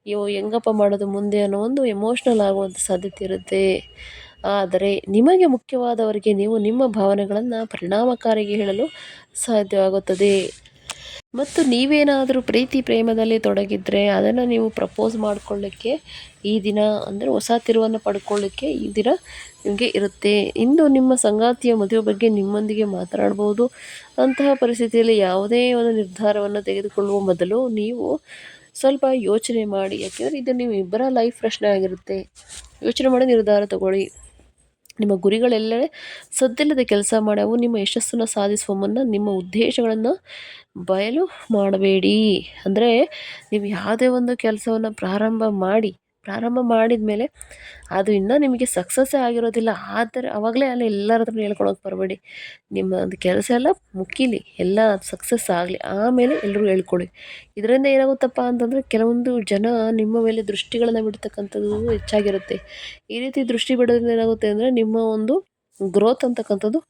ಅಯ್ಯೋ ಹೆಂಗಪ್ಪ ಮಾಡೋದು ಮುಂದೆ ಅನ್ನೋ ಒಂದು ಎಮೋಷ್ನಲ್ ಆಗುವಂಥ ಸಾಧ್ಯತೆ ಇರುತ್ತೆ. ಆದರೆ ನಿಮಗೆ ಮುಖ್ಯವಾದವರಿಗೆ ನೀವು ನಿಮ್ಮ ಭಾವನೆಗಳನ್ನು ಪರಿಣಾಮಕಾರಿಗೆ ಹೇಳಲು ಸಾಧ್ಯವಾಗುತ್ತದೆ. ಮತ್ತು ನೀವೇನಾದರೂ ಪ್ರೀತಿ ಪ್ರೇಮದಲ್ಲಿ ತೊಡಗಿದ್ರೆ ಅದನ್ನು ನೀವು ಪ್ರಪೋಸ್ ಮಾಡಿಕೊಳ್ಳಿಕ್ಕೆ ಈ ದಿನ, ಅಂದರೆ ಹೊಸ ತಿರುವನ್ನು ಪಡ್ಕೊಳ್ಳಿಕ್ಕೆ ಈ ದಿನ ನಿಮಗೆ ಇರುತ್ತೆ. ಇಂದು ನಿಮ್ಮ ಸಂಗಾತಿಯ ಮದುವೆ ಬಗ್ಗೆ ನಿಮ್ಮೊಂದಿಗೆ ಮಾತನಾಡ್ಬೋದು. ಅಂತಹ ಪರಿಸ್ಥಿತಿಯಲ್ಲಿ ಯಾವುದೇ ಒಂದು ನಿರ್ಧಾರವನ್ನು ತೆಗೆದುಕೊಳ್ಳುವ ಮೊದಲು ನೀವು ಸ್ವಲ್ಪ ಯೋಚನೆ ಮಾಡಿ. ಯಾಕೆಂದರೆ ಇದು ನೀವು ಇಬ್ಬರ ಲೈಫ್ ಪ್ರಶ್ನೆ ಆಗಿರುತ್ತೆ. ಯೋಚನೆ ಮಾಡಿ ನಿರ್ಧಾರ ತಗೊಳ್ಳಿ. ನಿಮ್ಮ ಗುರಿಗಳೆಲ್ಲ ಸದ್ದಿಲ್ಲದೆ ಕೆಲಸ ಮಾಡವು, ನಿಮ್ಮ ಯಶಸ್ಸನ್ನು ಸಾಧಿಸುವ ಮುನ್ನ ನಿಮ್ಮ ಉದ್ದೇಶಗಳನ್ನು ಬಯಲು ಮಾಡಬೇಡಿ. ಅಂದರೆ ನೀವು ಯಾವುದೇ ಒಂದು ಕೆಲಸವನ್ನು ಪ್ರಾರಂಭ ಮಾಡಿ ಪ್ರಾರಂಭ ಮಾಡಿದ ಮೇಲೆ ಅದು ಇನ್ನೂ ನಿಮಗೆ ಸಕ್ಸಸ್ಸೇ ಆಗಿರೋದಿಲ್ಲ. ಆದರೆ ಆವಾಗಲೇ ಅಲ್ಲಿ ಎಲ್ಲರ ಹತ್ರ ಹೇಳ್ಕೊಳಕ್ಕೆ ಬರಬೇಡಿ. ನಿಮ್ಮ ಒಂದು ಕೆಲಸ ಎಲ್ಲ ಮುಕ್ಕಿಲಿ ಎಲ್ಲ ಸಕ್ಸಸ್ ಆಗಲಿ. ಆಮೇಲೆ ಎಲ್ಲರೂ ಹೇಳ್ಕೊಳ್ಳಿ ಇದರಿಂದ ಏನಾಗುತ್ತಪ್ಪ ಅಂತಂದರೆ ಕೆಲವೊಂದು ಜನ ನಿಮ್ಮ ಮೇಲೆ ದೃಷ್ಟಿಗಳನ್ನು ಬಿಡ್ತಕ್ಕಂಥದ್ದು ಹೆಚ್ಚಾಗಿರುತ್ತೆ. ಈ ರೀತಿ ದೃಷ್ಟಿ ಬಿಡೋದ್ರಿಂದ ಏನಾಗುತ್ತೆ ಅಂದರೆ ನಿಮ್ಮ ಒಂದು ಗ್ರೋತ್ ಅಂತಕ್ಕಂಥದ್ದು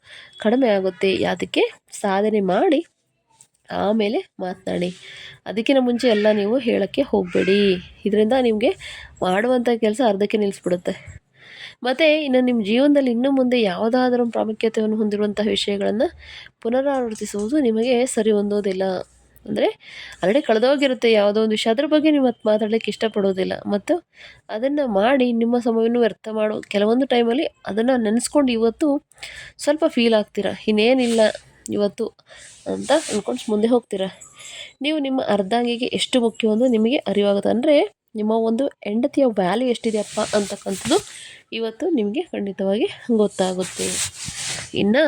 ಕಡಿಮೆ ಆಗುತ್ತೆ. ಅದಕ್ಕೆ ಸಾಧನೆ ಮಾಡಿ ಆಮೇಲೆ ಮಾತನಾಡಿ. ಅದಕ್ಕಿಂತ ಮುಂಚೆ ಎಲ್ಲ ನೀವು ಹೇಳೋಕ್ಕೆ ಹೋಗಬೇಡಿ. ಇದರಿಂದ ನಿಮಗೆ ಮಾಡುವಂಥ ಕೆಲಸ ಅರ್ಧಕ್ಕೆ ನಿಲ್ಲಿಸ್ಬಿಡುತ್ತೆ ಮತ್ತು ಇನ್ನು ನಿಮ್ಮ ಜೀವನದಲ್ಲಿ ಇನ್ನು ಮುಂದೆ ಯಾವುದಾದರೂ ಪ್ರಾಮುಖ್ಯತೆಯನ್ನು ಹೊಂದಿರುವಂಥ ವಿಷಯಗಳನ್ನು ಪುನರಾವರ್ತಿಸುವುದು ನಿಮಗೆ ಸರಿ ಹೊಂದೋದಿಲ್ಲ. ಅಂದರೆ ಆಲ್ರೆಡಿ ಕಳೆದೋಗಿರುತ್ತೆ ಯಾವುದೋ ಒಂದು ವಿಷಯ. ಅದ್ರ ಬಗ್ಗೆ ನೀವು ಮತ್ತೆ ಮಾತಾಡಲಿಕ್ಕೆ ಇಷ್ಟಪಡೋದಿಲ್ಲ. ಮತ್ತು ಅದನ್ನು ಮಾಡಿ ನಿಮ್ಮ ಸಮಯವನ್ನು ವ್ಯರ್ಥ ಮಾಡೋ ಕೆಲವೊಂದು ಟೈಮಲ್ಲಿ ಅದನ್ನು ನೆನೆಸ್ಕೊಂಡು ಇವತ್ತು ಸ್ವಲ್ಪ ಫೀಲ್ ಆಗ್ತೀರ? ಇನ್ನೇನಿಲ್ಲ. ಇವತ್ತು ಅಂತ ಅಂದ್ಕೊಂಡು ಮುಂದೆ ಹೋಗ್ತೀರ? ನೀವು ನಿಮ್ಮ ಅರ್ಧಾಂಗಿಗೆ ಎಷ್ಟು ಮುಖ್ಯವೆಂದು ನಿಮಗೆ ಅರಿವಾಗುತ್ತೆ. ಅಂದರೆ ನಿಮ್ಮ ಒಂದು ಹೆಂಡತಿಯ ವ್ಯಾಲ್ಯೂ ಎಷ್ಟಿದೆಯಪ್ಪ ಅಂತಕ್ಕಂಥದ್ದು ಇವತ್ತು ನಿಮಗೆ ಖಂಡಿತವಾಗಿ ಗೊತ್ತಾಗುತ್ತೆ. ಇನ್ನು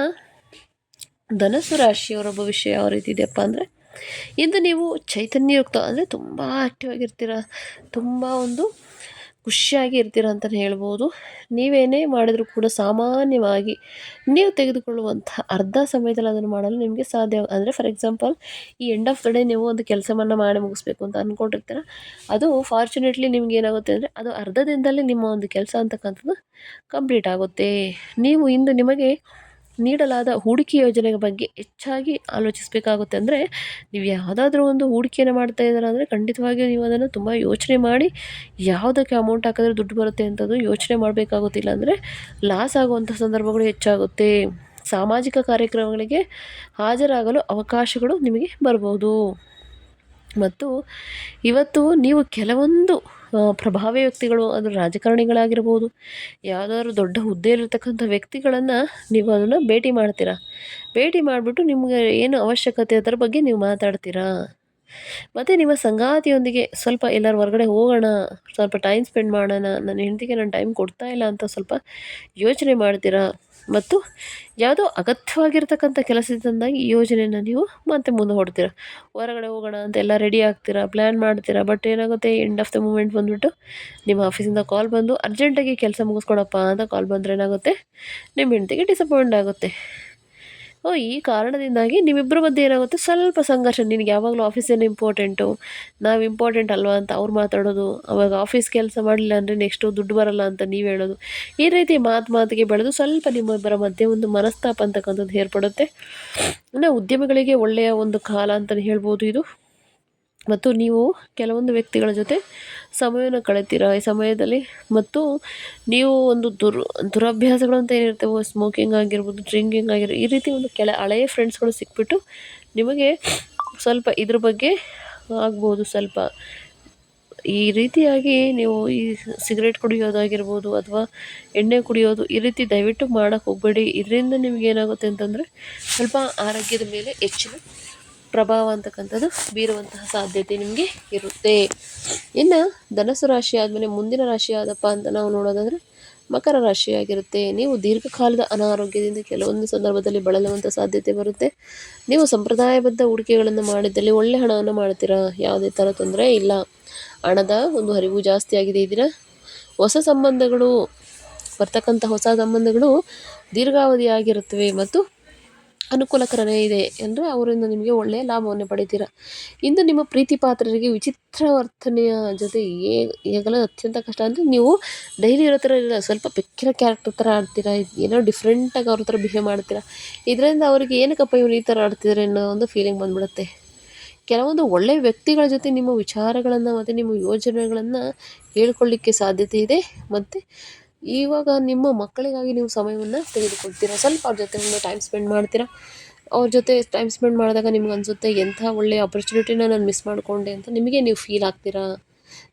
ಧನಸ್ಸು ರಾಶಿಯವರ ಭವಿಷ್ಯ ಯಾವ ರೀತಿ ಇದೆಯಪ್ಪ ಅಂದರೆ, ಇಂದು ನೀವು ಚೈತನ್ಯಯುಕ್ತ ಅಂದರೆ ತುಂಬ ಆ್ಯಕ್ಟಿವ್ ಆಗಿರ್ತೀರ. ತುಂಬ ಒಂದು ಖುಷಿಯಾಗಿ ಇರ್ತೀರ ಅಂತಲೇ ಹೇಳ್ಬೋದು. ನೀವೇನೇ ಮಾಡಿದರೂ ಕೂಡ ಸಾಮಾನ್ಯವಾಗಿ ನೀವು ತೆಗೆದುಕೊಳ್ಳುವಂಥ ಅರ್ಧ ಸಮಯದಲ್ಲಿ ಅದನ್ನು ಮಾಡಲು ನಿಮಗೆ ಸಾಧ್ಯ ಅಂದರೆ ಫಾರ್ ಎಕ್ಸಾಂಪಲ್ ಈ ಎಂಡ್ ಆಫ್ ದ ಡೇ ನೀವು ಒಂದು ಕೆಲಸವನ್ನು ಮಾಡಿ ಮುಗಿಸ್ಬೇಕು ಅಂತ ಅಂದ್ಕೊಂಡಿರ್ತೀರ ಅದು ಫಾರ್ಚುನೇಟ್ಲಿ ನಿಮ್ಗೆ ಏನಾಗುತ್ತೆ ಅಂದರೆ ಅದು ಅರ್ಧ ದಿನದಲ್ಲಿ ನಿಮ್ಮ ಒಂದು ಕೆಲಸ ಅಂತಕ್ಕಂಥದ್ದು ಕಂಪ್ಲೀಟ್ ಆಗುತ್ತೆ. ನೀವು ಇಂದು ನಿಮಗೆ ನೀಡಲಾದ ಹೂಡಿಕೆ ಯೋಜನೆಯ ಬಗ್ಗೆ ಹೆಚ್ಚಾಗಿ ಆಲೋಚಿಸಬೇಕಾಗುತ್ತೆ. ಅಂದರೆ ನೀವು ಯಾವುದಾದ್ರೂ ಒಂದು ಹೂಡಿಕೆಯನ್ನು ಮಾಡ್ತಾ ಇದ್ದೀರ ಅಂದರೆ ಖಂಡಿತವಾಗಿಯೂ ನೀವು ಅದನ್ನು ತುಂಬ ಯೋಚನೆ ಮಾಡಿ, ಯಾವುದಕ್ಕೆ ಅಮೌಂಟ್ ಹಾಕಿದ್ರೆ ದುಡ್ಡು ಬರುತ್ತೆ ಅಂತದ್ದು ಯೋಚನೆ ಮಾಡಬೇಕಾಗುತ್ತಿಲ್ಲ. ಅಂದರೆ ಲಾಸ್ ಆಗುವಂಥ ಸಂದರ್ಭಗಳು ಹೆಚ್ಚಾಗುತ್ತೆ. ಸಾಮಾಜಿಕ ಕಾರ್ಯಕ್ರಮಗಳಿಗೆ ಹಾಜರಾಗಲು ಅವಕಾಶಗಳು ನಿಮಗೆ ಬರ್ಬೋದು ಮತ್ತು ಇವತ್ತು ನೀವು ಕೆಲವೊಂದು ಪ್ರಭಾವಿ ವ್ಯಕ್ತಿಗಳು ಅದು ರಾಜಕಾರಣಿಗಳಾಗಿರ್ಬೋದು, ಯಾವುದಾದ್ರು ದೊಡ್ಡ ಹುದ್ದೆಯಲ್ಲಿರ್ತಕ್ಕಂಥ ವ್ಯಕ್ತಿಗಳನ್ನು ನೀವು ಅದನ್ನು ಭೇಟಿ ಮಾಡ್ತೀರಾ? ಭೇಟಿ ಮಾಡಿಬಿಟ್ಟು ನಿಮಗೆ ಏನು ಅವಶ್ಯಕತೆ ಅದರ ಬಗ್ಗೆ ನೀವು ಮಾತಾಡ್ತೀರಾ? ಮತ್ತು ನಿಮ್ಮ ಸಂಗಾತಿಯೊಂದಿಗೆ ಸ್ವಲ್ಪ ಎಲ್ಲರೂ ಹೊರಗಡೆ ಹೋಗೋಣ, ಸ್ವಲ್ಪ ಟೈಮ್ ಸ್ಪೆಂಡ್ ಮಾಡೋಣ, ನನ್ನ ಹೆಂಡತಿಗೆ ನಾನು ಟೈಮ್ ಕೊಡ್ತಾ ಇಲ್ಲ ಅಂತ ಸ್ವಲ್ಪ ಯೋಚನೆ ಮಾಡ್ತೀರಾ? ಮತ್ತು ಯಾವುದೋ ಅಗತ್ಯವಾಗಿರ್ತಕ್ಕಂಥ ಕೆಲಸದಿಂದಾಗಿ ಯೋಜನೆಯನ್ನು ನೀವು ಮತ್ತೆ ಮುಂದೆ ಹೊಡ್ತೀರಾ? ಹೊರಗಡೆ ಹೋಗೋಣ ಅಂತ ಎಲ್ಲ ರೆಡಿ ಆಗ್ತೀರಾ? ಪ್ಲ್ಯಾನ್ ಮಾಡ್ತೀರಾ? ಬಟ್ ಏನಾಗುತ್ತೆ ಎಂಡ್ ಆಫ್ ದ ಮೂಮೆಂಟ್ ಬಂದುಬಿಟ್ಟು ನಿಮ್ಮ ಆಫೀಸಿಂದ ಕಾಲ್ ಬಂದು ಅರ್ಜೆಂಟಾಗಿ ಕೆಲಸ ಮುಗಿಸ್ಕೊಡಪ್ಪ ಅಂತ ಕಾಲ್ ಬಂದರೆ ಏನಾಗುತ್ತೆ, ನಿಮ್ಮ ಹೆಂಡತಿಗೆ ಡಿಸಪಾಯಿಂಟ್ ಆಗುತ್ತೆ. ಈ ಕಾರಣದಿಂದಾಗಿ ನಿಮ್ಮಿಬ್ಬರ ಮಧ್ಯೆ ಏನಾಗುತ್ತೆ ಸ್ವಲ್ಪ ಸಂಘರ್ಷ. ನಿನಗೆ ಯಾವಾಗಲೂ ಆಫೀಸೇನು ಇಂಪಾರ್ಟೆಂಟು ನಾವು ಇಂಪಾರ್ಟೆಂಟ್ ಅಲ್ವಾ ಅಂತ ಅವ್ರು ಮಾತಾಡೋದು. ಅವಾಗ ಆಫೀಸ್ ಕೆಲಸ ಮಾಡಲಿಲ್ಲ ಅಂದರೆ ನೆಕ್ಸ್ಟು ದುಡ್ಡು ಬರಲ್ಲ ಅಂತ ನೀವು ಹೇಳೋದು. ಈ ರೀತಿ ಮಾತು ಮಾತಿಗೆ ಬೆಳೆದು ಸ್ವಲ್ಪ ನಿಮ್ಮಿಬ್ಬರ ಮಧ್ಯೆ ಒಂದು ಮನಸ್ತಾಪ ಅಂತಕ್ಕಂಥದ್ದು ಏರ್ಪಡುತ್ತೆ. ಇನ್ನು ಉದ್ಯಮಿಗಳಿಗೆ ಒಳ್ಳೆಯ ಒಂದು ಕಾಲ ಅಂತಲೇ ಹೇಳ್ಬೋದು ಇದು. ಮತ್ತು ನೀವು ಕೆಲವೊಂದು ವ್ಯಕ್ತಿಗಳ ಜೊತೆ ಸಮಯವನ್ನು ಕಳಿತೀರ? ಈ ಸಮಯದಲ್ಲಿ ಮತ್ತು ನೀವು ಒಂದು ದುರ್, ದುರಭ್ಯಾಸಗಳು ಅಂತ ಏನಿರ್ತವೆ ಸ್ಮೋಕಿಂಗ್ ಆಗಿರ್ಬೋದು ಡ್ರಿಂಕಿಂಗ್ ಆಗಿರ್ಬೋದು, ಈ ರೀತಿ ಒಂದು ಕೆಲ ಹಳೆಯ ಫ್ರೆಂಡ್ಸ್ಗಳು ಸಿಕ್ಬಿಟ್ಟು ನಿಮಗೆ ಸ್ವಲ್ಪ ಇದ್ರ ಬಗ್ಗೆ ಆಗ್ಬೋದು. ಸ್ವಲ್ಪ ಈ ರೀತಿಯಾಗಿ ನೀವು ಈ ಸಿಗರೇಟ್ ಕುಡಿಯೋದಾಗಿರ್ಬೋದು ಅಥವಾ ಎಣ್ಣೆ ಕುಡಿಯೋದು ಈ ರೀತಿ ದಯವಿಟ್ಟು ಮಾಡೋಕ್ಕೆ ಹೋಗಬೇಡಿ. ಇದರಿಂದ ನಿಮ್ಗೆ ಏನಾಗುತ್ತೆ ಅಂತಂದರೆ ಸ್ವಲ್ಪ ಆರೋಗ್ಯದ ಮೇಲೆ ಹೆಚ್ಚಿನ ಪ್ರಭಾವ ಅಂತಕ್ಕಂಥದ್ದು ಬೀರುವಂತಹ ಸಾಧ್ಯತೆ ನಿಮಗೆ ಇರುತ್ತೆ. ಇನ್ನು ಧನಸು ರಾಶಿ ಆದಮೇಲೆ ಮುಂದಿನ ರಾಶಿ ಯಾವುದಪ್ಪ ಅಂತ ನಾವು ನೋಡೋದಾದರೆ ಮಕರ ರಾಶಿಯಾಗಿರುತ್ತೆ ನೀವು ದೀರ್ಘಕಾಲದ ಅನಾರೋಗ್ಯದಿಂದ ಕೆಲವೊಂದು ಸಂದರ್ಭದಲ್ಲಿ ಬಳಲುವಂಥ ಸಾಧ್ಯತೆ ಬರುತ್ತೆ. ನೀವು ಸಂಪ್ರದಾಯಬದ್ಧ ಹೂಡಿಕೆಗಳನ್ನು ಮಾಡಿದ್ದಲ್ಲಿ ಒಳ್ಳೆ ಹಣವನ್ನು ಮಾಡ್ತೀರಾ? ಯಾವುದೇ ಥರ ತೊಂದರೆ ಇಲ್ಲ. ಹಣದ ಒಂದು ಹರಿವು ಜಾಸ್ತಿ ಆಗಿದೆ ಇದೀರ ಹೊಸ ಸಂಬಂಧಗಳು, ಬರ್ತಕ್ಕಂಥ ಹೊಸ ಸಂಬಂಧಗಳು ದೀರ್ಘಾವಧಿಯಾಗಿರುತ್ತವೆ ಮತ್ತು ಅನುಕೂಲಕರನೇ ಇದೆ ಅಂದರೆ ಅವರಿಂದ ನಿಮಗೆ ಒಳ್ಳೆಯ ಲಾಭವನ್ನು ಪಡಿತೀರ ಇಂದು ನಿಮ್ಮ ಪ್ರೀತಿ ಪಾತ್ರರಿಗೆ ವಿಚಿತ್ರ ವರ್ತನೆಯ ಜೊತೆ ಈಗಲೂ ಅತ್ಯಂತ ಕಷ್ಟ. ಅಂದರೆ ನೀವು ಡೈಲಿ ಇರೋ ಥರ ಇಲ್ಲ ಸ್ವಲ್ಪ ಬೆಕ್ಕಿನ ಕ್ಯಾರೆಕ್ಟರ್ ಥರ ಆಡ್ತೀರಾ? ಏನೋ ಡಿಫ್ರೆಂಟಾಗಿ ಅವ್ರ ಥರ ಬಿಹೇವ್ ಮಾಡ್ತೀರಾ? ಇದರಿಂದ ಅವರಿಗೆ ಏನಕ್ಕಪ್ಪ ಇವ್ರು ಈ ಥರ ಆಡ್ತಿದ್ದಾರೆ ಅನ್ನೋ ಒಂದು ಫೀಲಿಂಗ್ ಬಂದ್ಬಿಡುತ್ತೆ. ಕೆಲವೊಂದು ಒಳ್ಳೆಯ ವ್ಯಕ್ತಿಗಳ ಜೊತೆ ನಿಮ್ಮ ವಿಚಾರಗಳನ್ನು ಮತ್ತು ನಿಮ್ಮ ಯೋಜನೆಗಳನ್ನು ಹೇಳ್ಕೊಳ್ಳಿಕ್ಕೆ ಸಾಧ್ಯತೆ ಇದೆ. ಮತ್ತು ಇವಾಗ ನಿಮ್ಮ ಮಕ್ಕಳಿಗಾಗಿ ನೀವು ಸಮಯವನ್ನು ತೆಗೆದುಕೊಳ್ತೀರಾ? ಸ್ವಲ್ಪ ಅವ್ರ ಜೊತೆ ನಿಮ್ಮ ಟೈಮ್ ಸ್ಪೆಂಡ್ ಮಾಡ್ತೀರಾ? ಅವ್ರ ಜೊತೆ ಟೈಮ್ ಸ್ಪೆಂಡ್ ಮಾಡಿದಾಗ ನಿಮ್ಗೆ ಅನಿಸುತ್ತೆ ಎಂಥ ಒಳ್ಳೆಯ ಅಪರ್ಚುನಿಟಿನ ನಾನು ಮಿಸ್ ಮಾಡಿಕೊಂಡೆ ಅಂತ ನಿಮಗೆ ನೀವು ಫೀಲ್ ಆಗ್ತೀರಾ?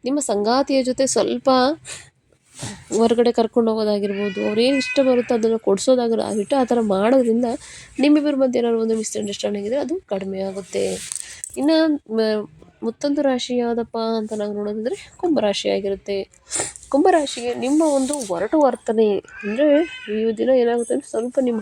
ನಿಮ್ಮ ಸಂಗಾತಿಯ ಜೊತೆ ಸ್ವಲ್ಪ ಹೊರಗಡೆ ಕರ್ಕೊಂಡು ಹೋಗೋದಾಗಿರ್ಬೋದು ಅವ್ರೇನು ಇಷ್ಟ ಬರುತ್ತೋ ಅದನ್ನು ಕೊಡಿಸೋದಾಗಿರೋ ಆಗಿಬಿಟ್ಟು ಆ ಥರ ಮಾಡೋದ್ರಿಂದ ನಿಮ್ಮಿಬ್ಬರ ಮಧ್ಯೆ ಏನಾದ್ರು ಒಂದು ಮಿಸ್ಅಂಡರ್ಸ್ಟ್ಯಾಂಡಿಂಗ್ ಇದ್ದರೆ ಅದು ಕಡಿಮೆ ಆಗುತ್ತೆ. ಇನ್ನು ಮತ್ತೊಂದು ರಾಶಿ ಯಾವುದಪ್ಪ ಅಂತ ನಾವು ನೋಡೋದಾದರೆ ಕುಂಭರಾಶಿ ಆಗಿರುತ್ತೆ. ಕುಂಭರಾಶಿಗೆ ನಿಮ್ಮ ಒಂದು ಒರಟು ವರ್ತನೆ ಅಂದರೆ ಈ ದಿನ ಏನಾಗುತ್ತೆ ಅಂದರೆ ಸ್ವಲ್ಪ ನಿಮ್ಮ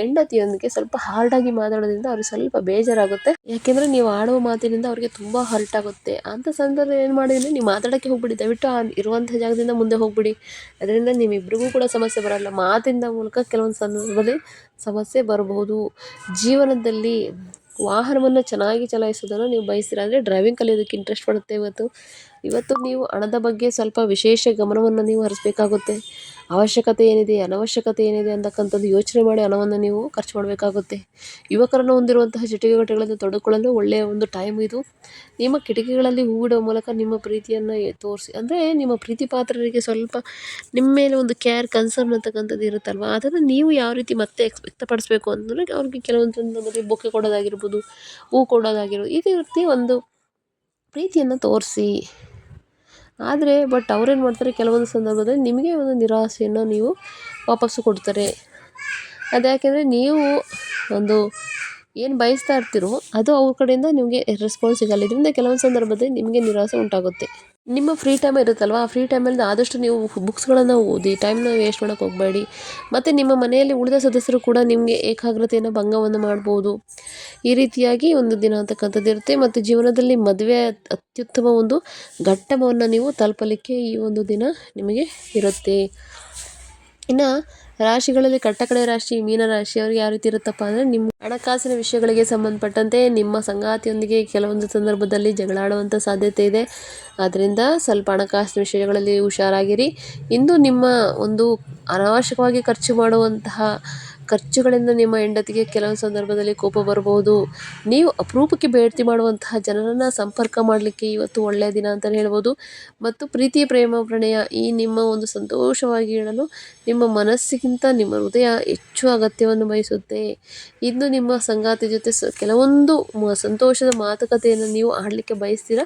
ಹೆಂಡತಿಯೊಂದಿಗೆ ಸ್ವಲ್ಪ ಹಾರ್ಡಾಗಿ ಮಾತಾಡೋದ್ರಿಂದ ಅವ್ರಿಗೆ ಸ್ವಲ್ಪ ಬೇಜಾರಾಗುತ್ತೆ. ಯಾಕೆಂದರೆ ನೀವು ಆಡುವ ಮಾತಿನಿಂದ ಅವರಿಗೆ ತುಂಬ ಹರ್ಟ್ ಆಗುತ್ತೆ. ಅಂಥ ಸಂದರ್ಭ ಏನು ಮಾಡಿದ್ರೆ ನೀವು ಮಾತಾಡೋಕ್ಕೆ ಹೋಗ್ಬಿಡಿ. ದಯವಿಟ್ಟು ಆ ಇರುವಂಥ ಜಾಗದಿಂದ ಮುಂದೆ ಹೋಗ್ಬಿಡಿ. ಅದರಿಂದ ನಿಮ್ಮಿಬ್ಬರಿಗೂ ಕೂಡ ಸಮಸ್ಯೆ ಬರೋಲ್ಲ. ಮಾತಿಂದ ಮೂಲಕ ಕೆಲವೊಂದು ಸಂದರ್ಭದಲ್ಲಿ ಸಮಸ್ಯೆ ಬರಬಹುದು. ಜೀವನದಲ್ಲಿ ವಾಹನವನ್ನು ಚೆನ್ನಾಗಿ ಚಲಾಯಿಸೋದನ್ನು ನೀವು ಬಯಸ್ತೀರ ಅಂದರೆ ಡ್ರೈವಿಂಗ್ ಕಲಿಯೋದಕ್ಕೆ ಇಂಟ್ರೆಸ್ಟ್ ಪಡುತ್ತೆ. ಇವತ್ತು ಇವತ್ತು ನೀವು ಹಣದ ಬಗ್ಗೆ ಸ್ವಲ್ಪ ವಿಶೇಷ ಗಮನವನ್ನು ನೀವು ಹರಿಸ್ಬೇಕಾಗುತ್ತೆ. ಅವಶ್ಯಕತೆ ಏನಿದೆ, ಅನವಶ್ಯಕತೆ ಏನಿದೆ ಅಂತಕ್ಕಂಥದ್ದು ಯೋಚನೆ ಮಾಡಿ ಹಣವನ್ನು ನೀವು ಖರ್ಚು ಮಾಡಬೇಕಾಗುತ್ತೆ. ಯುವಕರನ್ನು ಹೊಂದಿರುವಂತಹ ಚಟುವಟಿಕೆಗಳನ್ನು ತೊಡಕೊಳ್ಳಲು ಒಳ್ಳೆಯ ಒಂದು ಟೈಮ್ ಇದು. ನಿಮ್ಮ ಕಿಟಕಿಗಳಲ್ಲಿ ಹೂವಿಡುವ ಮೂಲಕ ನಿಮ್ಮ ಪ್ರೀತಿಯನ್ನು ತೋರಿಸಿ ಅಂದರೆ ನಿಮ್ಮ ಪ್ರೀತಿ ಪಾತ್ರರಿಗೆ ಸ್ವಲ್ಪ ನಿಮ್ಮ ಮೇಲೆ ಒಂದು ಕೇರ್ ಕನ್ಸರ್ನ್ ಅಂತಕ್ಕಂಥದ್ದು ಇರುತ್ತಲ್ವ? ಅದನ್ನು ನೀವು ಯಾವ ರೀತಿ ಮತ್ತೆ ಎಕ್ಸ್ ವ್ಯಕ್ತಪಡಿಸ್ಬೇಕು ಅಂತಂದರೆ ಅವ್ರಿಗೆ ಕೆಲವೊಂದು ಮತ್ತೆ ಬೊಕ್ಕೆ ಕೊಡೋದಾಗಿರ್ಬೋದು, ಹೂ ಕೊಡೋದಾಗಿರ್ಬೋದು ಇದೇ ರೀತಿ ಒಂದು ಪ್ರೀತಿಯನ್ನು ತೋರಿಸಿ. ಆದರೆ ಬಟ್ ಅವ್ರೇನು ಮಾಡ್ತಾರೆ ಕೆಲವೊಂದು ಸಂದರ್ಭದಲ್ಲಿ ನಿಮಗೆ ಒಂದು ನಿರಾಸೆಯನ್ನು ನೀವು ವಾಪಸ್ಸು ಕೊಡ್ತಾರೆ. ಅದು ಯಾಕೆಂದರೆ ನೀವು ಒಂದು ಏನು ಬಯಸ್ತಾ ಇರ್ತೀರೋ ಅದು ಅವ್ರ ಕಡೆಯಿಂದ ನಿಮಗೆ ರೆಸ್ಪಾನ್ಸ್ ಸಿಗಲ್ಲ. ಇದರಿಂದ ಕೆಲವೊಂದು ಸಂದರ್ಭದಲ್ಲಿ ನಿಮಗೆ ನಿರಾಸೆ ಉಂಟಾಗುತ್ತೆ. ನಿಮ್ಮ ಫ್ರೀ ಟೈಮ್ ಇರುತ್ತಲ್ವ? ಆ ಫ್ರೀ ಟೈಮಲ್ಲಿ ಆದಷ್ಟು ನೀವು ಬುಕ್ಸ್ಗಳನ್ನು ಓದಿ ಟೈಮ್ನ ವೇಸ್ಟ್ ಮಾಡೋಕ್ಕೆ ಹೋಗಬೇಡಿ. ಮತ್ತು ನಿಮ್ಮ ಮನೆಯಲ್ಲಿ ಉಳಿದ ಸದಸ್ಯರು ಕೂಡ ನಿಮಗೆ ಏಕಾಗ್ರತೆಯನ್ನು ಭಂಗವನ್ನು ಮಾಡ್ಬೋದು. ಈ ರೀತಿಯಾಗಿ ಒಂದು ದಿನ ಅಂತಕ್ಕಂಥದ್ದು ಇರುತ್ತೆ. ಮತ್ತು ಜೀವನದಲ್ಲಿ ಮದುವೆ ಅತ್ಯುತ್ತಮ ಒಂದು ಘಟ್ಟವನ್ನು ನೀವು ತಲುಪಲಿಕ್ಕೆ ಈ ಒಂದು ದಿನ ನಿಮಗೆ ಇರುತ್ತೆ. ಇನ್ನು ರಾಶಿಗಳಲ್ಲಿ ಕಟ್ಟಕಡೆ ರಾಶಿ, ಮೀನ ರಾಶಿ ಅವರಿಗೆ ಯಾವ ರೀತಿ ಇರುತ್ತಪ್ಪ ಅಂದರೆ ನಿಮ್ಮ ಹಣಕಾಸಿನ ವಿಷಯಗಳಿಗೆ ಸಂಬಂಧಪಟ್ಟಂತೆ ನಿಮ್ಮ ಸಂಗಾತಿಯೊಂದಿಗೆ ಕೆಲವೊಂದು ಸಂದರ್ಭದಲ್ಲಿ ಜಗಳಾಡುವಂಥ ಸಾಧ್ಯತೆ ಇದೆ. ಆದ್ದರಿಂದ ಸ್ವಲ್ಪ ಹಣಕಾಸಿನ ವಿಷಯಗಳಲ್ಲಿ ಹುಷಾರಾಗಿರಿ. ಇಂದು ನಿಮ್ಮ ಒಂದು ಅನಾವಶ್ಯಕವಾಗಿ ಖರ್ಚು ಮಾಡುವಂತಹ ಖರ್ಚುಗಳಿಂದ ನಿಮ್ಮ ಹೆಂಡತಿಗೆ ಕೆಲವು ಸಂದರ್ಭದಲ್ಲಿ ಕೋಪ ಬರಬಹುದು ನೀವು ಅಪರೂಪಕ್ಕೆ ಭೇಟಿ ಮಾಡುವಂತಹ ಜನರನ್ನು ಸಂಪರ್ಕ ಮಾಡಲಿಕ್ಕೆ ಇವತ್ತು ಒಳ್ಳೆಯ ದಿನ ಅಂತಲೇ ಹೇಳ್ಬೋದು. ಮತ್ತು ಪ್ರೀತಿ, ಪ್ರೇಮ, ಪ್ರಣಯ ಈ ನಿಮ್ಮ ಒಂದು ಸಂತೋಷವಾಗಿ ಹೇಳಲು ನಿಮ್ಮ ಮನಸ್ಸಿಗಿಂತ ನಿಮ್ಮ ಹೃದಯ ಹೆಚ್ಚು ಅಗತ್ಯವನ್ನು ಬಯಸುತ್ತೆ ಇಂದು ನಿಮ್ಮ ಸಂಗಾತಿ ಜೊತೆ ಕೆಲವೊಂದು ಸಂತೋಷದ ಮಾತುಕತೆಯನ್ನು ನೀವು ಆಡಲಿಕ್ಕೆ ಬಯಸ್ತೀರಾ?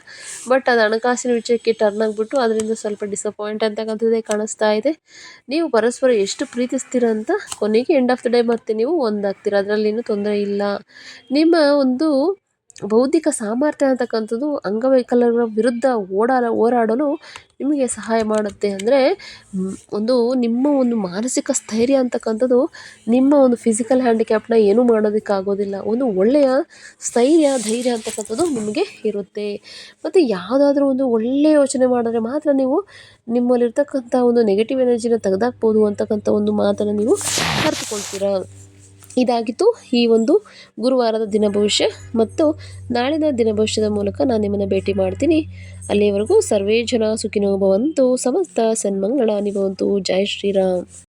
ಬಟ್ ಅದು ಹಣಕಾಸಿನ ವಿಷಯಕ್ಕೆ ಟರ್ನ್ ಆಗಿಬಿಟ್ಟು ಅದರಿಂದ ಸ್ವಲ್ಪ ಡಿಸಪಾಯಿಂಟ್ ಅಂತಕ್ಕಂಥದ್ದೇ ಕಾಣಿಸ್ತಾ ಇದೆ. ನೀವು ಪರಸ್ಪರ ಎಷ್ಟು ಪ್ರೀತಿಸ್ತೀರ ಅಂತ ಕೊನೆಗೆ ಎಂಡ್ ಆಫ್ ದ ಡೇ ಮತ್ತೆ ನೀವು ಒಂದಾಗ್ತೀರ ಅದರಲ್ಲೇನು ತೊಂದರೆ ಇಲ್ಲ. ನಿಮ್ಮ ಒಂದು ಬೌದ್ಧಿಕ ಸಾಮರ್ಥ್ಯ ಅಂತಕ್ಕಂಥದ್ದು ಅಂಗವೈಕಲ್ಯರ ವಿರುದ್ಧ ಓಡಾಡ, ಹೋರಾಡಲು ನಿಮಗೆ ಸಹಾಯ ಮಾಡುತ್ತೆ ಅಂದರೆ ಒಂದು ನಿಮ್ಮ ಒಂದು ಮಾನಸಿಕ ಸ್ಥೈರ್ಯ ಅಂತಕ್ಕಂಥದ್ದು ನಿಮ್ಮ ಒಂದು ಫಿಸಿಕಲ್ ಹ್ಯಾಂಡಿಕ್ಯಾಪ್ನ ಏನೂ ಮಾಡೋದಕ್ಕಾಗೋದಿಲ್ಲ. ಒಂದು ಒಳ್ಳೆಯ ಸ್ಥೈರ್ಯ, ಧೈರ್ಯ ಅಂತಕ್ಕಂಥದ್ದು ನಿಮಗೆ ಇರುತ್ತೆ. ಮತ್ತು ಯಾವುದಾದ್ರೂ ಒಂದು ಒಳ್ಳೆಯ ಯೋಚನೆ ಮಾಡಿದ್ರೆ ಮಾತ್ರ ನೀವು ನಿಮ್ಮಲ್ಲಿರ್ತಕ್ಕಂಥ ಒಂದು ನೆಗೆಟಿವ್ ಎನರ್ಜಿನ ತೆಗೆದಾಕ್ಬೋದು ಅಂತಕ್ಕಂಥ ಒಂದು ಮಾತನ್ನು ನೀವು ಅರ್ಥಕೊಳ್ತೀರಾ? ಇದಾಗಿತ್ತು. ಈ ಒಂದು ಗುರುವಾರದ ದಿನ ಭವಿಷ್ಯ ಮತ್ತು ನಾಳಿನ ದಿನ ಭವಿಷ್ಯದ ಮೂಲಕ ನಾನು ನಿಮ್ಮನ್ನು ಭೇಟಿ ಮಾಡ್ತೀನಿ. ಅಲ್ಲಿಯವರೆಗೂ ಸರ್ವೇ ಜನ ಸುಖಿನೋ ಭವಂತು, ಸಮಸ್ತ ಸನ್ಮಂಗಳ ನಿಭವಂತು. ಜೈ ಶ್ರೀರಾಮ್.